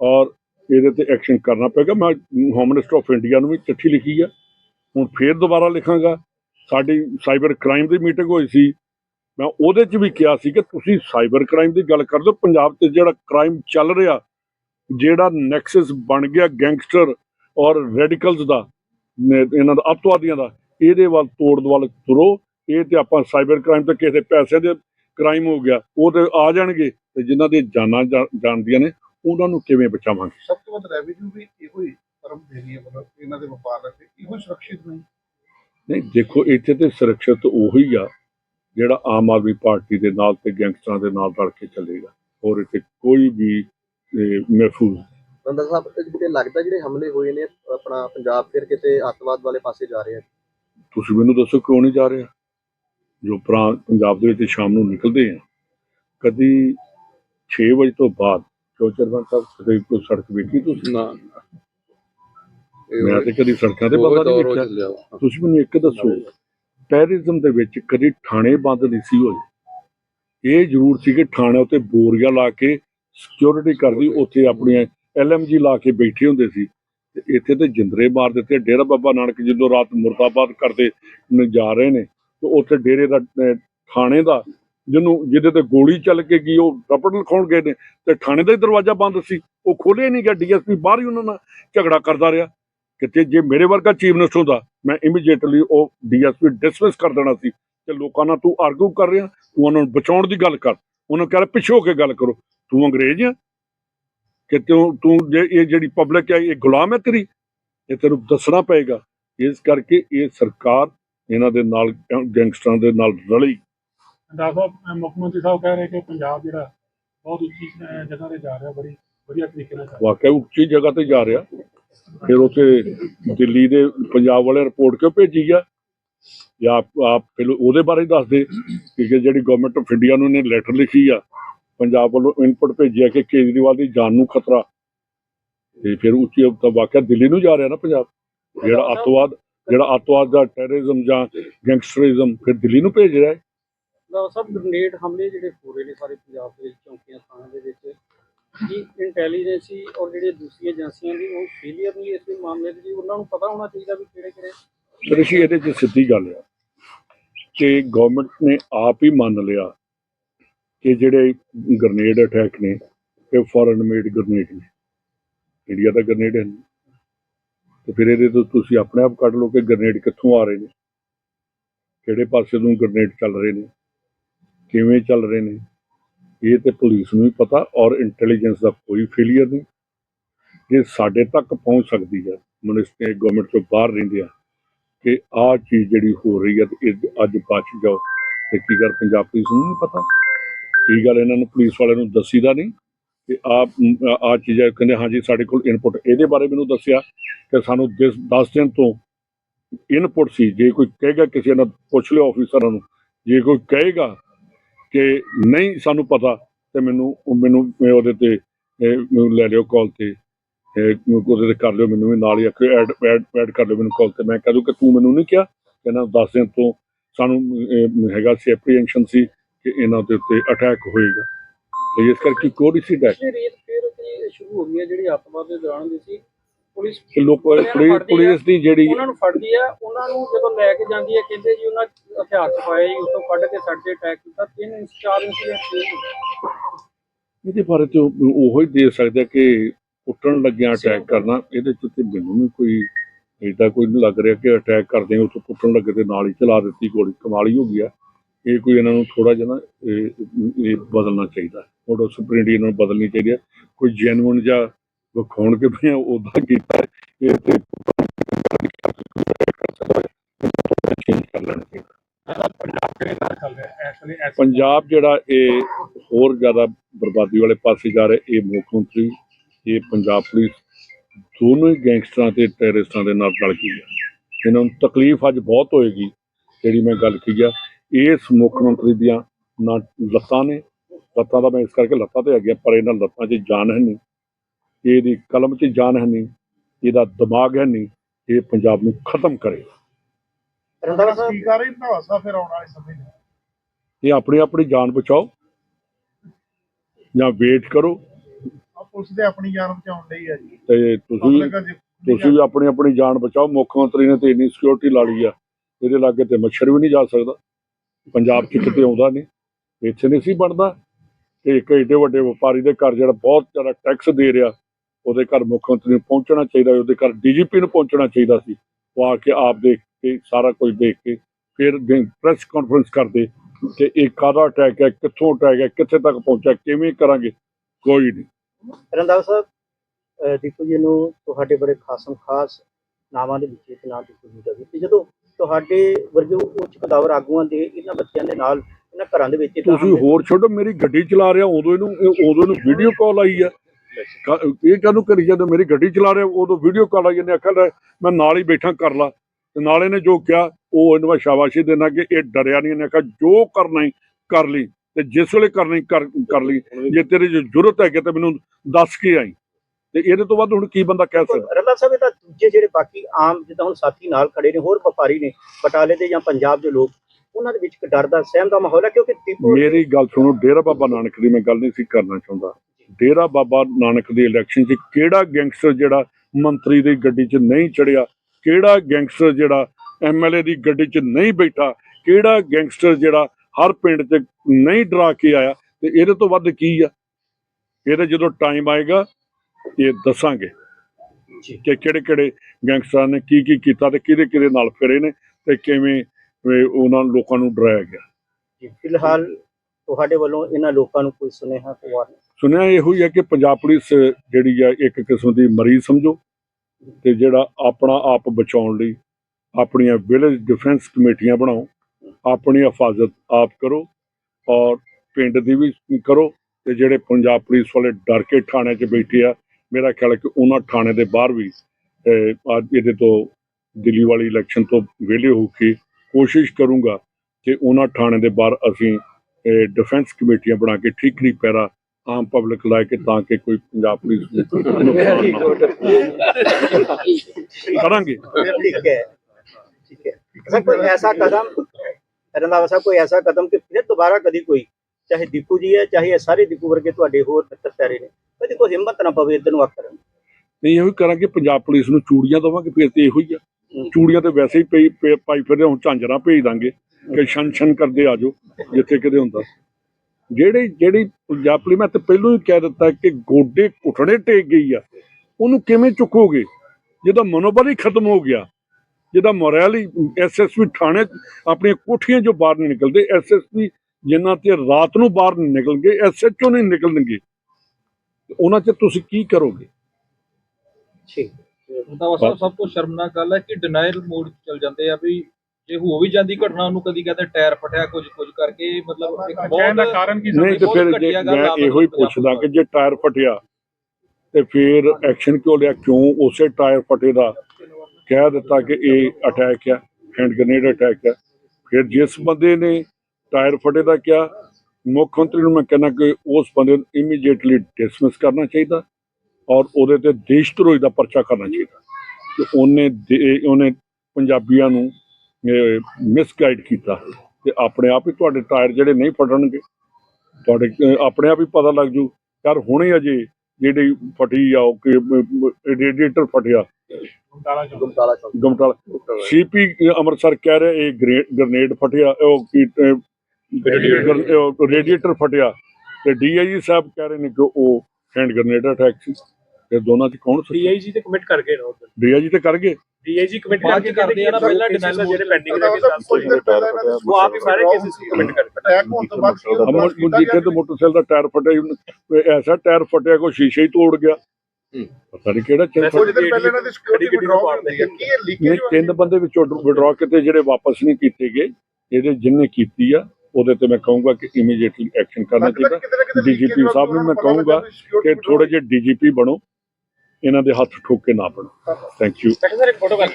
ਔਰ ਇਹਦੇ ਤੇ ਐਕਸ਼ਨ ਕਰਨਾ ਪਏਗਾ। ਮੈਂ ਹੋਮ ਮਿਨਿਸਟਰ ਆਫ ਇੰਡੀਆ ਨੂੰ ਵੀ ਚਿੱਠੀ ਲਿਖੀ ਆ। ਹੁਣ ਫੇਰ ਦੁਬਾਰਾ ਲਿਖਾਂਗਾ। ਸਾਡੀ ਸਾਈਬਰ ਕ੍ਰਾਈਮ ਦੀ ਮੀਟਿੰਗ ਹੋਈ ਸੀ। ਮੈਂ ਉਹਦੇ 'ਚ ਵੀ ਕਿਹਾ ਸੀ ਕਿ ਤੁਸੀਂ ਸਾਈਬਰ ਕ੍ਰਾਈਮ ਦੀ ਗੱਲ ਕਰਦੇ ਹੋ। ਪੰਜਾਬ 'ਚ ਜਿਹੜਾ ਕ੍ਰਾਈਮ ਚੱਲ ਰਿਹਾ, ਜਿਹੜਾ ਨੈਕਸਸ ਬਣ ਗਿਆ ਗੈਂਗਸਟਰ ਔਰ ਰੈਡੀਕਲਸ ਦਾ ਇਹਨਾਂ ਦਾ, ਅੱਤਵਾਦੀਆਂ ਦਾ, ਇਹਦੇ ਵੱਲ ਤੋੜ ਵੱਲ ਤੁਰੋ ਇਹ ਤੇ ਆਪਾਂ ਸਾਈਬਰ ਕ੍ਰਾਈਮ ਤੇ ਕਿਸੇ ਦੇ ਪੈਸੇ ਦੇ ਕ੍ਰਾਈਮ ਹੋ ਗਿਆ ਉਹ ਤੇ ਆ ਜਾਣਗੇ ਤੇ ਜਿਨ੍ਹਾਂ ਦੀ ਜਾਨਾਂ ਜਾਣਦੀਆਂ ਨੇ ਉਹਨਾਂ ਨੂੰ ਕਿਵੇਂ ਬਚਾਵਾਂਗੇ? ਸਭ ਤੋਂ ਵੱਧ ਰੈਵਨਿਊ ਵੀ ਇਹੋ ਹੀ ਪਰਮ ਦੇ ਰਹੀ ਹੈ ਮਤਲਬ ਇਹਨਾਂ ਦੇ ਵਪਾਰ ਰੱਖੇ ਇਹੋ ਸੁਰੱਖਿਅਤ ਨਹੀਂ। ਨਹੀਂ ਦੇਖੋ ਇੱਥੇ ਤੇ ਸੁਰੱਖਿਅਤ ਉਹੀ ਆ ਜਿਹੜਾ ਆਮ ਆਦਮੀ ਪਾਰਟੀ ਦੇ ਨਾਲ ਤੇ ਗੈਂਗਸਟਰਾਂ ਦੇ ਨਾਲ ਰਲ ਕੇ ਚੱਲੇਗਾ ਹੋਰ ਇੱਥੇ ਕੋਈ ਵੀ ਮਹਿਫੂਜ਼ ਬੰਦਾ ਸਾਹਿਬ ਜਿਹੜੇ ਲੱਗਦਾ ਜਿਹੜੇ ਹਮਲੇ ਹੋਏ ਨੇ ਆਪਣਾ ਪੰਜਾਬ ਫਿਰ ਕਿਤੇ ਅੱਤਵਾਦ ਵਾਲੇ ਪਾਸੇ ਜਾ ਰਹੇ ਆ? ਤੁਸੀਂ ਮੈਨੂੰ ਦੱਸੋ ਕਿਉਂ ਨਹੀਂ ਜਾ ਰਿਹਾ? ਜੋ ਪੰਜਾਬ ਦੇ ਵਿੱਚ ਸ਼ਾਮ ਨੂੰ ਨਿਕਲਦੇ ਆ ਕਦੀ 6 ਵਜੇ ਤੋਂ ਬਾਅਦ ਚੋਚਰਬਨ ਸਾਹਿਬ ਕਦੇ ਕੋਈ ਸੜਕ ਵੇਖੀ ਤੁਸੀਂ? ਨਾ ਮੈਂ ਤੇ ਕਦੀ ਸੜਕਾਂ ਤੇ ਪਤਾ ਨਹੀਂ ਵੇਖਿਆ। ਤੁਸੀਂ ਮੈਨੂੰ ਇੱਕ ਦੱਸੋ ਟੈਰਰਿਜ਼ਮ ਦੇ ਵਿੱਚ ਕਦੀ ਥਾਣੇ ਬੰਦ ਨਹੀਂ ਸੀ ਹੋਏ? ਇਹ ਜ਼ਰੂਰ ਸੀ ਕਿ ਥਾਣੇ ਉੱਤੇ ਬੋਰੀਆਂ ਲਾ ਕੇ ਸਿਕਿਉਰਿਟੀ ਕਰਦੀ ਉੱਥੇ ਆਪਣੀਆਂ ਐਲਐਮਜੀ ਲਾ ਕੇ ਬੈਠੇ ਹੁੰਦੇ ਸੀ। ਤੇ ਇੱਥੇ ਤੇ ਜਿੰਦਰੇ ਮਾਰ ਦਿੱਤੇ ਡੇਰਾ ਬਾਬਾ ਨਾਨਕ ਜਦੋਂ ਰਾਤ ਮੁਰਦਾਬਾਦ ਕਰਦੇ ਜਾ ਰਹੇ ਨੇ ਤੇ ਉੱਥੇ ਡੇਰੇ ਦਾ ਥਾਣੇ ਦਾ, ਜਿਹਨੂੰ, ਜਿਹਦੇ ਤੇ ਗੋਲੀ ਚੱਲ ਕੇ ਗਈ, ਉਹ ਰਪਟ ਲਿਖਾਉਣ ਗਏ ਨੇ, ਤੇ ਥਾਣੇ ਦਾ ਹੀ ਦਰਵਾਜ਼ਾ ਬੰਦ ਸੀ। ਉਹ ਖੋਲ੍ਹਿਆ ਨਹੀਂ ਗਿਆ, ਡੀਐਸਪੀ ਬਾਹਰ ਹੀ ਉਹਨਾਂ ਨਾਲ ਝਗੜਾ ਕਰਦਾ ਰਿਹਾ। ਕਿਤੇ ਜੇ ਮੇਰੇ ਵਰਗਾ ਚੀਫ ਮਿਨਿਸਟਰ ਹੁੰਦਾ, ਮੈਂ ਇਮੀਡੀਏਟਲੀ ਉਹ ਡੀਐਸਪੀ ਡਿਸਮਿਸ ਕਰ ਦੇਣਾ ਸੀ। ਤੇ ਲੋਕਾਂ ਨਾਲ ਤੂੰ ਆਰਗੂ ਕਰ ਰਿਹਾ, ਤੂੰ ਉਹਨਾਂ ਨੂੰ ਬਚਾਉਣ ਦੀ ਗੱਲ ਕਰ। ਉਹਨਾਂ ਨੂੰ ਕਹਿ ਰਿਹਾ, ਪਿੱਛੇ ਹੋ ਕੇ ਗੱਲ ਕਰੋ। ਤੂੰ ਅੰਗਰੇਜ਼ ਆ? ਕਿ ਤੂੰ ਤੂੰ ਇਹ ਜਿਹੜੀ ਪਬਲਿਕ ਹੈ ਇਹ ਗੁਲਾਮ ਹੈ ਤੇਰੀ? ਇਹ ਤੈਨੂੰ ਦੱਸਣਾ ਪਏਗਾ। ਇਸ ਕਰਕੇ ਇਹ ਸਰਕਾਰ ਇਹਨਾਂ ਦੇ ਨਾਲ ਗੈਂਗਸਟਰਾਂ ਦੇ ਨਾਲ ਰਲੀ। ਦੱਸੋ ਮੁੱਖ ਮੰਤਰੀ ਸਾਹਿਬ ਕਹਿ ਰਹੇ ਕਿ ਪੰਜਾਬ ਜਿਹੜਾ ਬਹੁਤ ਉੱਚੀ ਜਗ੍ਹਾ ਤੇ ਜਾ ਰਿਹਾ ਬੜੀ ਵਧੀਆ ਤਰੀਕੇ ਨਾਲ। ਵਾਕਿਆ ਉੱਚੀ ਜਗ੍ਹਾ ਤੇ ਜਾ ਰਿਹਾ। ਫਿਰ ਉੱਥੇ ਦਿੱਲੀ ਦੇ ਪੰਜਾਬ ਵਾਲੇ ਰਿਪੋਰਟ ਕਿਉਂ ਭੇਜੀ ਆ? ਜਾਂ ਆਪ ਆਪ ਪਹਿਲਾਂ ਉਹਦੇ ਬਾਰੇ ਦੱਸ ਦੇ ਕਿ ਕਿ ਜਿਹੜੀ ਗਵਰਨਮੈਂਟ ਆਫ ਇੰਡੀਆ ਨੂੰ ਨੇ ਲੈਟਰ ਲਿਖੀ ਆ ਪੰਜਾਬ ਵੱਲੋਂ ਇਨਪੁਟ ਭੇਜਿਆ ਕਿ ਕੇਜਰੀਵਾਲ ਦੀ ਜਾਨ ਨੂੰ ਖਤਰਾ। ਤੇ ਫਿਰ ਉੱਚੀ ਤਾਂ ਵਾਕਿਆ ਦਿੱਲੀ ਨੂੰ ਜਾ ਰਿਹਾ ਨਾ ਪੰਜਾਬ ਜਿਹੜਾ ਅੱਤਵਾਦ ਜਿਹੜਾ ਅੱਤਵਾਦ ਦਾ ਟੈਰਰਿਜ਼ਮ ਜਾਂ ਗੈਂਗਸਟਰਿਜ਼ਮ ਫਿਰ ਦਿੱਲੀ ਨੂੰ ਭੇਜ ਰਿਹਾ ਹੈ। ਸਭ ਗ੍ਰਨੇਡ ਹਮਲੇ ਜਿਹੜੇ ਹੋ ਰਹੇ ਨੇ ਸਾਰੇ ਪੰਜਾਬ ਦੇ ਵਿੱਚ ਚੌਂਕੀਆਂ ਥਾਣਾਂ ਦੇ ਵਿੱਚ ਕੀ ਇੰਟੈਲੀਜੈਂਸੀ ਔਰ ਜਿਹੜੇ ਦੂਸਰੀਆਂ ਏਜੰਸੀਆਂ ਦੀ ਉਹ ਫੇਲੀਅਰ ਨਹੀਂ ਇਸ ਮਾਮਲੇ ਦੇ ਉਹਨਾਂ ਨੂੰ ਪਤਾ ਹੋਣਾ ਚਾਹੀਦਾ ਵੀ ਕਿਹੜੇ ਕਿਹੜੇ। ਰਿਸ਼ੀ ਇਹਦੇ 'ਚ ਸਿੱਧੀ ਗੱਲ ਆ ਕਿ ਗਵਰਨਮੈਂਟ ਨੇ ਆਪ ਹੀ ਮੰਨ ਲਿਆ ਕਿ ਜਿਹੜੇ ਗ੍ਰਨੇਡ ਅਟੈਕ ਨੇ ਇਹ ਫੋਰਨ ਮੇਡ ਗ੍ਰਨੇਡ ਨੇ। ਇੰਡੀਆ ਦਾ ਗ੍ਰਨੇਡ ਹੈ। ਤੇ ਫਿਰ ਇਹਦੇ ਤੋਂ ਤੁਸੀਂ ਆਪਣੇ ਆਪ ਕੱਢ ਲਓ ਕਿ ਗ੍ਰਨੇਡ ਕਿੱਥੋਂ ਆ ਰਹੇ ਨੇ। ਕਿਹੜੇ ਪਾਸੇ ਤੋਂ ਗ੍ਰਨੇਡ ਚੱਲ ਰਹੇ ਨੇ, ਕਿਵੇਂ ਚੱਲ ਰਹੇ ਨੇ, ਇਹ ਤੇ ਪੁਲਿਸ ਨੂੰ ਹੀ ਪਤਾ ਔਰ ਇੰਟੈਲੀਜੈਂਸ ਦਾ ਕੋਈ ਫੇਲੀਅਰ ਨਹੀਂ। ਇਹ ਸਾਡੇ ਤੱਕ ਪਹੁੰਚ ਸਕਦੀ ਹੈ। ਮਿਨਿਸਟਰ ਗਵਰਨਮੈਂਟ ਤੋਂ ਬਾਹਰ ਰਹਿੰਦੇ ਆ ਕਿ ਆਹ ਚੀਜ਼ ਜਿਹੜੀ ਹੋ ਰਹੀ ਹੈ ਤੇ ਇਹ ਅੱਜ ਬਚ ਜਾਓ। ਤੇ ਕੀ ਗੱਲ ਪੰਜਾਬ ਪੁਲਿਸ ਨੂੰ ਨਹੀਂ ਪਤਾ? ਕੀ ਗੱਲ ਇਹਨਾਂ ਨੂੰ ਪੁਲਿਸ ਵਾਲਿਆਂ ਨੂੰ ਦੱਸੀਦਾ ਨਹੀਂ? ਕਿ ਆਹ ਆਹ ਚੀਜ਼ਾਂ ਕਹਿੰਦੇ ਹਾਂਜੀ ਸਾਡੇ ਕੋਲ ਇਨਪੁਟ ਇਹਦੇ ਬਾਰੇ ਮੈਨੂੰ ਦੱਸਿਆ ਕਿ ਸਾਨੂੰ 10 ਦਿਨ ਤੋਂ ਇਨਪੁਟ ਸੀ। ਜੇ ਕੋਈ ਕਹੇਗਾ ਕਿਸੇ ਨਾਲ, ਪੁੱਛ ਲਿਓ ਆਫੀਸਰਾਂ ਨੂੰ। ਜੇ ਕੋਈ ਕਹੇਗਾ ਕਿ ਨਹੀਂ, ਸਾਨੂੰ ਪਤਾ, ਤੇ ਮੈਨੂੰ ਮੈਨੂੰ, ਮੈਂ ਉਹਦੇ ਤੇ ਲੈ ਲਿਓ ਕਾਲ ਤੇ। ਉਹਦੇ ਤੇ ਕਰ ਲਿਓ ਮੈਨੂੰ ਵੀ ਨਾਲ ਹੀ ਆਖਿਓ ਐਡ ਐਡ ਐਡ ਕਰ ਲਿਓ ਮੈਨੂੰ ਕਾਲ ਤੇ। ਮੈਂ ਕਹਿ ਦੂੰ ਕਿ ਤੂੰ ਮੈਨੂੰ ਨਹੀਂ ਕਿਹਾ? ਕਹਿੰਦਾ 10 ਦਿਨ ਤੋਂ ਸਾਨੂੰ ਹੈਗਾ ਸੀ ਐਂਸ਼ਨ ਸੀ ਕਿ ਇਹਨਾਂ ਦੇ ਉੱਤੇ ਅਟੈਕ ਹੋਏਗਾ। ਤੇ ਇਸ ਕਰਕੇ ਕੋਈ ਸੀ ਡੈਕ ਇਹ ਰੇਤ ਫਿਰ ਤੇ ਸ਼ੁਰੂ ਹੋ ਗਈ ਹੈ ਜਿਹੜੀ ਅੱਤਵਾਦ ਦੇ ਦੌਰਾਨ ਦੀ ਸੀ। ਪੁਲਿਸ ਕਿ ਲੋਕ ਪੁਲਿਸ ਪੁਲਿਸ ਦੀ ਜਿਹੜੀ ਉਹਨਾਂ ਨੂੰ ਫੜਦੀ ਆ ਉਹਨਾਂ ਨੂੰ ਜਦੋਂ ਲੈ ਕੇ ਜਾਂਦੀ ਹੈ ਕਹਿੰਦੇ ਜੀ ਉਹਨਾਂ ਹਥਿਆਰ ਛਪਾਏ ਜੀ ਉੱਥੋਂ ਕੱਢ ਕੇ ਸਾਡੇ ਤੇ ਅਟੈਕ ਕੀਤਾ। ਤਿੰਨ ਇੰਚ ਚਾਰ ਇੰਚ ਦੇ ਹਥਿਆਰ ਇਹਦੇ ਬਾਰੇ ਤੇ ਉਹ ਉਹੋ ਹੀ ਦੇ ਸਕਦਾ ਕਿ ਉੱਟਣ ਲੱਗਿਆ ਅਟੈਕ ਕਰਨਾ। ਇਹਦੇ ਚ ਤੇ ਮੈਨੂੰ ਵੀ ਕੋਈ ਏਦਾਂ ਕੋਈ ਨਹੀਂ ਲੱਗ ਰਿਹਾ ਕਿ ਅਟੈਕ ਕਰਦੇ ਉੱਥੋਂ ਪੁੱਟਣ ਲੱਗੇ ਤੇ ਨਾਲ ਹੀ ਚਲਾ ਦਿੱਤੀ ਗੋਲੀ ਕਮਾਲ ਹੀ ਹੋ ਗਿਆ ਇਹ ਕੋਈ ਇਹਨਾਂ ਨੂੰ ਥੋੜਾ ਜਿਹਾ ਨਾ, ਇਹ ਇਹ ਬਦਲਣਾ ਚਾਹੀਦਾ ਫੋਟੋ ਸੁਪਰਿੰਟ ਇਹਨਾਂ ਨੂੰ ਬਦਲਣੀ ਚਾਹੀਦੀ ਹੈ। ਕੋਈ ਜੈਨੂਇਨ ਜਾਂ ਵਿਖਾਉਣ ਕੇ ਵੀ ਉਹਦਾ ਕੀਤਾ ਇਹ ਤੇ ਪੰਜਾਬ ਪੰਜਾਬ ਜਿਹੜਾ ਇਹ ਹੋਰ ਜ਼ਿਆਦਾ ਬਰਬਾਦੀ ਵਾਲੇ ਪਾਸੇ ਜਾ ਰਿਹਾ, ਇਹ ਮੁੱਖ ਮੰਤਰੀ, ਇਹ ਪੰਜਾਬ ਪੁਲਿਸ, ਦੋਨੋਂ ਹੀ ਗੈਂਗਸਟਰਾਂ ਤੇ ਟੈਰਰਿਸਟਾਂ ਦੇ ਨਾਲ ਰਲ ਗਈ ਹੈ ਇਹਨਾਂ ਨੂੰ ਤਕਲੀਫ ਅੱਜ ਬਹੁਤ ਹੋਏਗੀ, ਜਿਹੜੀ ਮੈਂ ਗੱਲ ਕੀਤੀ ਆ। ਇਸ ਮੁੱਖ ਮੰਤਰੀ ਦੀਆਂ ਨਾ ਲੱਤਾਂ ਨੇ ਲੱਤਾਂ ਦਾ ਮੈਂ ਇਸ ਕਰਕੇ ਲੱਤਾਂ ਤੇ ਆ ਗਿਆ ਪਰ ਇਹਨਾਂ ਲੱਤਾਂ 'ਚ ਜਾਨ ਹੈ ਨਹੀਂ ਇਹਦੀ ਕਲਮ 'ਚ ਜਾਨ ਹੈ ਨਹੀਂ ਇਹਦਾ ਦਿਮਾਗ ਹੈ ਨਹੀਂ ਇਹ ਪੰਜਾਬ ਨੂੰ ਖਤਮ ਕਰੇ। ਰੰਧਾਵਾ ਸਾਹਿਬ। ਕੀ ਕਰ ਰਹੀ ਭਰੋਸਾ ਫਿਰ ਆਉਣ ਵਾਲੇ ਸਮੇਂ 'ਚ ਇਹ ਆਪਣੀ ਆਪਣੀ ਜਾਨ ਬਚਾਓ ਜਾਂ ਵੇਟ ਕਰੋ। ਪੁਲਿਸ ਦੇ ਆਪਣੀ ਜਾਨ ਬਚਾਉਣ ਲਈ ਹੈ ਜੀ। ਤੇ ਤੁਸੀਂ ਤੁਸੀਂ ਵੀ ਆਪਣੀ ਆਪਣੀ ਜਾਨ ਬਚਾਓ ਮੁੱਖ ਮੰਤਰੀ ਨੇ ਤੇ ਇੰਨੀ ਸਿਕਿਉਰਿਟੀ ਲਾ ਲਈ ਆ ਇਹਦੇ ਲਾਗੇ ਤੇ ਮੱਛਰ ਵੀ ਨਹੀਂ ਜਾ ਸਕਦਾ। ਪੰਜਾਬ 'ਚ ਕਿਤੇ ਆਉਂਦਾ ਨਹੀਂ, ਇੱਥੇ ਨਹੀਂ ਸੀ ਬਣਦਾ। ਤੇ ਇੱਕ ਏਡੇ ਵੱਡੇ ਵਪਾਰੀ ਦੇ ਘਰ ਜਿਹੜਾ ਬਹੁਤ ਜ਼ਿਆਦਾ ਟੈਕਸ ਦੇ ਰਿਹਾ, ਉਹਦੇ ਘਰ ਮੁੱਖ ਮੰਤਰੀ ਨੂੰ ਪਹੁੰਚਣਾ ਚਾਹੀਦਾ ਉਹਦੇ ਘਰ ਡੀਜੀਪੀ ਨੂੰ ਪਹੁੰਚਣਾ ਚਾਹੀਦਾ ਸੀ। ਉਹ ਆ ਕੇ ਆਪ ਦੇਖ ਕੇ ਸਾਰਾ ਕੁਝ ਦੇਖ ਕੇ ਫਿਰ ਪ੍ਰੈਸ ਕਾਨਫਰੰਸ ਕਰਦੇ ਕਿ ਇਹ ਕਾਹਦਾ ਅਟੈਕ ਹੈ, ਕਿੱਥੋਂ ਅਟੈਕ ਹੈ, ਕਿੱਥੇ ਤੱਕ ਪਹੁੰਚਿਆ, ਕਿਵੇਂ ਕਰਾਂਗੇ, ਕੋਈ ਨਹੀਂ। ਰੰਧਾਵਾ ਸਾਹਿਬ ਦੀਪੂ ਜੀ ਨੂੰ ਤੁਹਾਡੇ ਬੜੇ ਖਾਸਮ ਖਾਸ ਨਾਵਾਂ ਦੇ ਵਿੱਚ ਇੱਕ ਨਾਮ ਦੀਪੂ ਜਦੋਂ ਤੁਹਾਡੇ ਵਰਗੇ ਉੱਚ ਕਦਾਵਰ ਆਗੂਆਂ ਦੇ ਇਹਨਾਂ ਬੱਚਿਆਂ ਦੇ ਨਾਲ ਇਹਨਾਂ ਘਰਾਂ ਦੇ ਵਿੱਚ ਤੁਸੀਂ ਹੋਰ ਛੱਡੋ ਮੇਰੀ ਗੱਡੀ ਚਲਾ ਰਿਹਾ ਉਦੋਂ ਇਹਨੂੰ ਇਹ- ਉਦੋਂ ਇਹਨੂੰ ਵੀਡੀਓ ਕਾਲ ਆਈ ਆ ਕ- ਇਹ ਕਾਹਨੂੰ ਕਰੀ ਜਾਂਦਾ ਮੇਰੀ ਗੱਡੀ ਚਲਾ ਰਿਹਾ ਉਦੋਂ ਵੀਡੀਓ ਕਾਲ ਆਈ ਇਹਨੇ ਆਖਿਆ ਮੈਂ ਨਾਲ ਹੀ ਬੈਠਾ ਕਰ ਲਾ। ਤੇ ਨਾਲ ਇਹਨੇ ਜੋ ਕਿਹਾ ਉਹ ਇਹਨੂੰ ਮੈਂ ਸ਼ਾਬਾਸ਼ੀ ਦੇਣਾ ਕਿ ਇਹ ਡਰਿਆ ਨਹੀਂ ਇਹਨੇ ਆਖਿਆ ਜੋ ਕਰਨਾ ਹੀ ਕਰ ਲਈ। ਤੇ ਜਿਸ ਵੇਲੇ ਕਰਨਾ ਹੀ ਕਰ ਕਰ ਲਈ। ਜੇ ਤੇਰੀ ਜੋ ਜ਼ਰੂਰਤ ਹੈ ਕਿ ਤੇ ਮੈਨੂੰ ਦੱਸ ਕੇ ਆਈ। ਤੇ ਇਹਦੇ ਤੋਂ ਵੱਧ ਹੁਣ ਕੀ ਬੰਦਾ ਕਹਿ ਸਕਦਾ? ਰੰਧਾਵਾ ਸਾਹਿਬ ਇਹ ਤਾਂ ਦੂਜੇ ਜਿਹੜੇ ਬਾਕੀ ਆਮ ਜਿੱਦਾਂ ਹੁਣ ਸਾਥੀ ਨਾਲ ਖੜੇ ਨੇ ਹੋਰ ਵਪਾਰੀ ਨੇ ਬਟਾਲੇ ਦੇ ਜਾਂ ਪੰਜਾਬ ਦੇ ਲੋਕ ਉਹਨਾਂ ਦੇ ਵਿੱਚ ਇੱਕ ਡਰ ਦਾ ਸਹਿਮ ਦਾ ਮਾਹੌਲ ਹੈ ਕਿਉਂਕਿ ਮੇਰੀ ਗੱਲ ਸੁਣੋ ਡੇਰਾ ਬਾਬਾ ਨਾਨਕ ਦੀ ਮੈਂ ਗੱਲ ਨਹੀਂ ਸੀ ਕਰਨਾ ਚਾਹੁੰਦਾ। ਡੇਰਾ ਬਾਬਾ ਨਾਨਕ ਦੀ ਇਲੈਕਸ਼ਨ 'ਚ ਕਿਹੜਾ ਗੈਂਗਸਟਰ ਜਿਹੜਾ ਮੰਤਰੀ ਦੀ ਗੱਡੀ 'ਚ ਨਹੀਂ ਚੜਿਆ? ਕਿਹੜਾ ਗੈਂਗਸਟਰ ਜਿਹੜਾ ਐਮਐਲਏ ਦੀ ਗੱਡੀ 'ਚ ਨਹੀਂ ਬੈਠਾ? ਕਿਹੜਾ ਗੈਂਗਸਟਰ ਜਿਹੜਾ ਹਰ ਪਿੰਡ 'ਚ ਨਹੀਂ ਡਰਾ ਕੇ ਆਇਆ? ਤੇ ਇਹਦੇ ਤੋਂ ਵੱਧ ਕੀ ਆ? ਇਹਦੇ ਜਦੋਂ ਟਾਈਮ ਆਏਗਾ ਇਹ ਦੱਸਾਂਗੇ। ਕਿ ਕਿਹੜੇ ਕਿਹੜੇ ਗੈਂਗਸਟਰਾਂ ਨੇ ਕੀ ਕੀ ਕੀਤਾ ਤੇ ਕਿਹਦੇ ਕਿਹਦੇ ਨਾਲ ਫਿਰੇ ਨੇ ਤੇ ਕਿਵੇਂ ਉਹਨਾਂ ਲੋਕਾਂ ਨੂੰ ਡਰਾਇਆ ਗਿਆ ਫਿਲਹਾਲ ਤੁਹਾਡੇ ਵੱਲੋਂ ਇਹਨਾਂ ਲੋਕਾਂ ਨੂੰ ਕੋਈ ਸੁਨੇਹਾ ਪਵਾ ਸੁਣਿਆ ਇਹੋ ਹੀ ਹੈ ਕਿ ਪੰਜਾਬ ਪੁਲਿਸ ਜਿਹੜੀ ਆ ਇੱਕ ਕਿਸਮ ਦੀ ਮਰੀਜ਼ ਸਮਝੋ ਤੇ ਜਿਹੜਾ ਆਪਣਾ ਆਪ ਬਚਾਉਣ ਲਈ ਆਪਣੀਆਂ ਵਿਲੇਜ ਡਿਫੈਂਸ ਕਮੇਟੀਆਂ ਬਣਾਓ ਆਪਣੀ ਹਿਫਾਜ਼ਤ ਆਪ ਕਰੋ ਔਰ ਪਿੰਡ ਦੀ ਵੀ ਕਰੋ ਤੇ ਜਿਹੜੇ ਪੰਜਾਬ ਪੁਲਿਸ ਵਾਲੇ ਡਰ ਕੇ ਥਾਣੇ 'ਚ ਬੈਠੇ ਆ ਮੇਰਾ ਖਿਆਲ ਹੈ ਕਿ ਉਹਨਾਂ ਥਾਣੇ ਦੇ ਬਾਹਰ ਵੀ ਅਹ, ਅੱਜ ਇਹਦੇ ਤੋਂ ਦਿੱਲੀ ਵਾਲੀ ਇਲੈਕਸ਼ਨ ਤੋਂ ਵਿਹਲੇ ਹੋ ਕੇ ਕੋਸ਼ਿਸ਼ ਕਰੂੰਗਾ ਕਿ ਉਹਨਾਂ ਥਾਣੇ ਦੇ ਬਾਹਰ ਅਸੀਂ ਡਿਫੈਂਸ ਕਮੇਟੀਆਂ ਬਣਾ ਕੇ ਠੀਕਰੀ ਪੈਰਾ ਆਮ ਪਬਲਿਕ ਲਾਇ ਕੇ ਤਾਂ ਕਿ ਕੋਈ ਪੰਜਾਬ ਪੁਲਿਸ ਨੂੰ ਨੁਕਸਾਨ ਨਾ ਹੋਵੇ। ਕਰਾਂਗੇ ठीक है ठीक है सर कोई ऐसा कदम ਰੰਦਾਵਾ ਸਾਹਿਬ ਕੋਈ ਐਸਾ ਕਦਮ ਕਿ ਫਿਰ ਦੁਬਾਰਾ ਕਦੀ ਕੋਈ ਚਾਹੇ ਦੀਪੂ ਜੀ ਹੈ ਚਾਹੇ ਇਹ ਸਾਰੇ ਦੀਪੂ ਵਰਗੇ ਤੁਹਾਡੇ ਹੋਰ ਮਿੱਤਰ ਪਿਆਰੇ ਨੇ ਕਦੀ ਕੋਈ ਹਿੰਮਤ ਨਾ ਪਵੇ ਇਧਰ ਨੂੰ ਆ ਕਰਨ ਨਹੀਂ ਇਹੋ ਹੀ ਕਰਾਂਗੇ ਪੰਜਾਬ ਪੁਲਿਸ ਨੂੰ ਚੂੜੀਆਂ ਦਵਾਂਗੇ ਫਿਰ ਤੇ ਇਹੋ ਹੀ ਆ। ਚੂੜੀਆਂ ਤੇ ਵੈਸੇ ਹੀ ਪਈ ਪਈ- ਪਾਈ ਫਿਰਦੇ ਹੁਣ ਝਾਂਜਰਾਂ ਭੇਜ ਦਾਂਗੇ ਕਿ ਛਨ ਛਨ ਕਰਦੇ ਆ ਜਾਓ ਜਿੱਥੇ ਕਿਤੇ ਹੁੰਦਾ। ਜਿਹੜੇ ਜਿਹੜੀ ਪੰਜਾਬ ਪੁਲਿਸ ਮੈਂ ਤੇ ਪਹਿਲਾਂ ਹੀ ਕਹਿ ਦਿੱਤਾ ਕਿ ਗੋਡੇ ਘੁੱਟਣੇ ਟੇਕ ਗਈ ਆ ਉਹਨੂੰ ਕਿਵੇਂ ਚੁੱਕੋਗੇ? ਜਿਹਦਾ ਮਨੋਬਲ ਹੀ ਖਤਮ ਹੋ ਗਿਆ ਜਿਹਦਾ ਮੋਰਲ ਹੀ ਐਸਐਸਪੀ ਥਾਣੇ ਆਪਣੀਆਂ ਕੋਠੀਆਂ ਜੋ ਬਾਹਰ ਨਹੀਂ ਨਿਕਲਦੇ ਐਸਐਸਪੀ ਜਿਨ੍ਹਾਂ ਤੇ ਰਾਤ ਨੂੰ ਬਾਹਰ ਨਹੀਂ ਨਿਕਲਣਗੇ ਐਸਐਚਓ ਨਹੀਂ ਨਿਕਲਣਗੇ ਉਹਨਾਂ 'ਚ ਤੁਸੀਂ ਕੀ ਕਰੋਗੇ? ਠੀਕ। ਰੰਧਾਵਾ ਸਾਹਿਬ ਸਭ ਤੋਂ ਸ਼ਰਮਨਾਕ ਗੱਲ ਹੈ ਕਿ ਡਿਨਾਈਲ ਮੋਡ ਚਲ ਜਾਂਦੇ ਆ ਵੀ ਜੇ ਹੋ ਵੀ ਜਾਂਦੀ ਘਟਨਾ ਉਹਨੂੰ ਕਦੀ ਕਹਿੰਦੇ ਟਾਇਰ ਫਟਿਆ ਕੁਝ ਕੁਝ ਕਰਕੇ ਮਤਲਬ ਇੱਕ ਕਹਿਣ ਦਾ ਬਹੁਤ ਕਾਰਨ ਕੀ ਨਹੀਂ ਤੇ ਫਿਰ ਜੇ ਮੈਂ ਇਹੋ ਹੀ ਪੁੱਛਦਾ ਕਿ ਜੇ ਟਾਇਰ ਫਟਿਆ ਤੇ ਫਿਰ ਐਕਸ਼ਨ ਕਿਉਂ ਲਿਆ? ਕਿਉਂ ਉਸੇ ਟਾਇਰ ਫਟੇ ਦਾ? ਕਹਿ ਦਿੱਤਾ ਕਿ ਇਹ ਅਟੈਕ ਆ ਹੈਂਡ ਗ੍ਰੇਨੇਡ ਅਟੈਕ ਆ। ਫਿਰ ਜਿਸ ਬੰਦੇ ਨੇ ਟਾਇਰ ਫਟੇ ਦਾ ਕਿਹਾ ਮੁੱਖ ਮੰਤਰੀ ਨੂੰ ਮੈਂ ਕਹਿੰਦਾ ਕਿ ਉਸ ਬੰਦੇ ਨੂੰ ਇਮੀਡੀਏਟਲੀ ਡਿਸਮਿਸ ਕਰਨਾ ਚਾਹੀਦਾ ਔਰ ਉਹਦੇ ਤੇ ਦੇਸ਼ ਧਰੋਹੀ ਦਾ ਪਰਚਾ ਕਰਨਾ ਚਾਹੀਦਾ। ਕਿ ਉਹਨੇ ਉਹਨੇ ਪੰਜਾਬੀਆਂ ਨੂੰ ਮਿਸਗਾਈਡ ਕੀਤਾ ਤੇ ਆਪਣੇ ਆਪ ਹੀ ਤੁਹਾਡੇ ਟਾਇਰ ਜਿਹੜੇ ਨਹੀਂ ਫਟਣਗੇ ਤੁਹਾਡੇ ਆਪਣੇ ਆਪ ਹੀ ਪਤਾ ਲੱਗ ਜੂ। ਯਾਰ ਹੁਣੇ ਅਜੇ ਜਿਹੜੀ ਫਟੀ ਆ ਉਹ ਰੇਡੀਏਟਰ ਫਟਿਆ। ਗਮਟਾਲਾ ਸੀਪੀ ਅੰਮ੍ਰਿਤਸਰ ਕਹਿ ਰਿਹਾ ਇਹ ਗ੍ਰੇਨੇਡ ਫਟਿਆ ਉਹ ਕੀ ਰੇਡੀਏਟਰ ਫਟਿਆ। ਤੇ ਡੀਆਈਜੀ ਸਾਹਿਬ ਕਹਿ ਰਹੇ ਨੇ ਕਿ ਉਹ ਹੈਂਡ ਗ੍ਰੇਨੇਡ ਅਟੈਕ ਸੀ। ਤੇ ਦੋਨਾਂ ਚ ਕੌਣ ਸੀ? ਡੀਆਈਜੀ ਤੇ ਕਮਿਟ ਕਰ ਗਏ ਨਾ ਉਧਰ? ਡੀਆਈਜੀ ਤੇ ਕਰ ਗਏ? ਡੀਆਈਜੀ ਕਮਿਟ ਚ ਕਰਦੇ ਆ ਨਾ, ਪਹਿਲਾਂ denial ਜਿਹੜੇ ਪੈਂਡਿੰਗ ਇਹਨਾਂ ਨੇ ਉਹ ਆਪ ਹੀ ਸਾਰੇ ਕੇਸਿਸ ਕਮਿਟ ਕਰ ਅਟੈਕ ਹੋਣ ਤੋਂ ਬਾਅਦ ਅਮਰ ਜਿੱਥੇ ਤੇ ਮੋਟਰਸਾਈਕਲ ਦਾ ਟਾਇਰ ਫਟਿਆ ਕੋਈ ਐਸਾ ਟਾਇਰ ਫਟਿਆ ਕੋਈ ਸ਼ੀਸ਼ੇ ਹੀ ਤੋੜ ਗਿਆ। ਪਤਾ ਨਹੀਂ ਕਿਹੜਾ ਚਿਰ ਕੁਝ ਦਿਨ ਪਹਿਲਾਂ ਇਹਨਾਂ ਦੀ ਸਿਕਿਉਰਿਟੀ ਵਿਡਰਾਅ ਹੁੰਦੀ ਹੈ। ਕੀ ਇਹ ਨਹੀਂ ਲੀਕੇਜ ਤਿੰਨ ਬੰਦੇ ਵਿੱਚੋਂ ਵਿਡਰਾ ਕੀਤੇ ਜਿਹੜੇ ਵਾਪਸ ਨਹੀਂ ਕੀਤੇ ਗਏ। ਇਹਦੇ ਜਿੰਨੇ ਕੀਤੀ ਆ ਉਹਦੇ ਤੇ ਮੈਂ ਕਹੂੰਗਾ ਕਿ ਇਮੀਡੀਏਟਲੀ ਐਕਸ਼ਨ ਕਰਨਾ ਚਾਹੀਦਾ। ਡੀਜੀਪੀ ਸਾਹਿਬ ਨੂੰ ਮੈਂ ਕਹੂੰਗਾ ਕਿ ਥੋੜੇ ਜਿਹੇ ਡੀਜੀਪੀ ਬਣੋ। ਇਹਨਾਂ ਦੇ ਹੱਥ ਠੋਕ ਕੇ ਨਾ ਬਣੋ। ਥੈਂਕ ਯੂ ਸਰ ਇੱਕ ਫੋਟੋ ਕਰ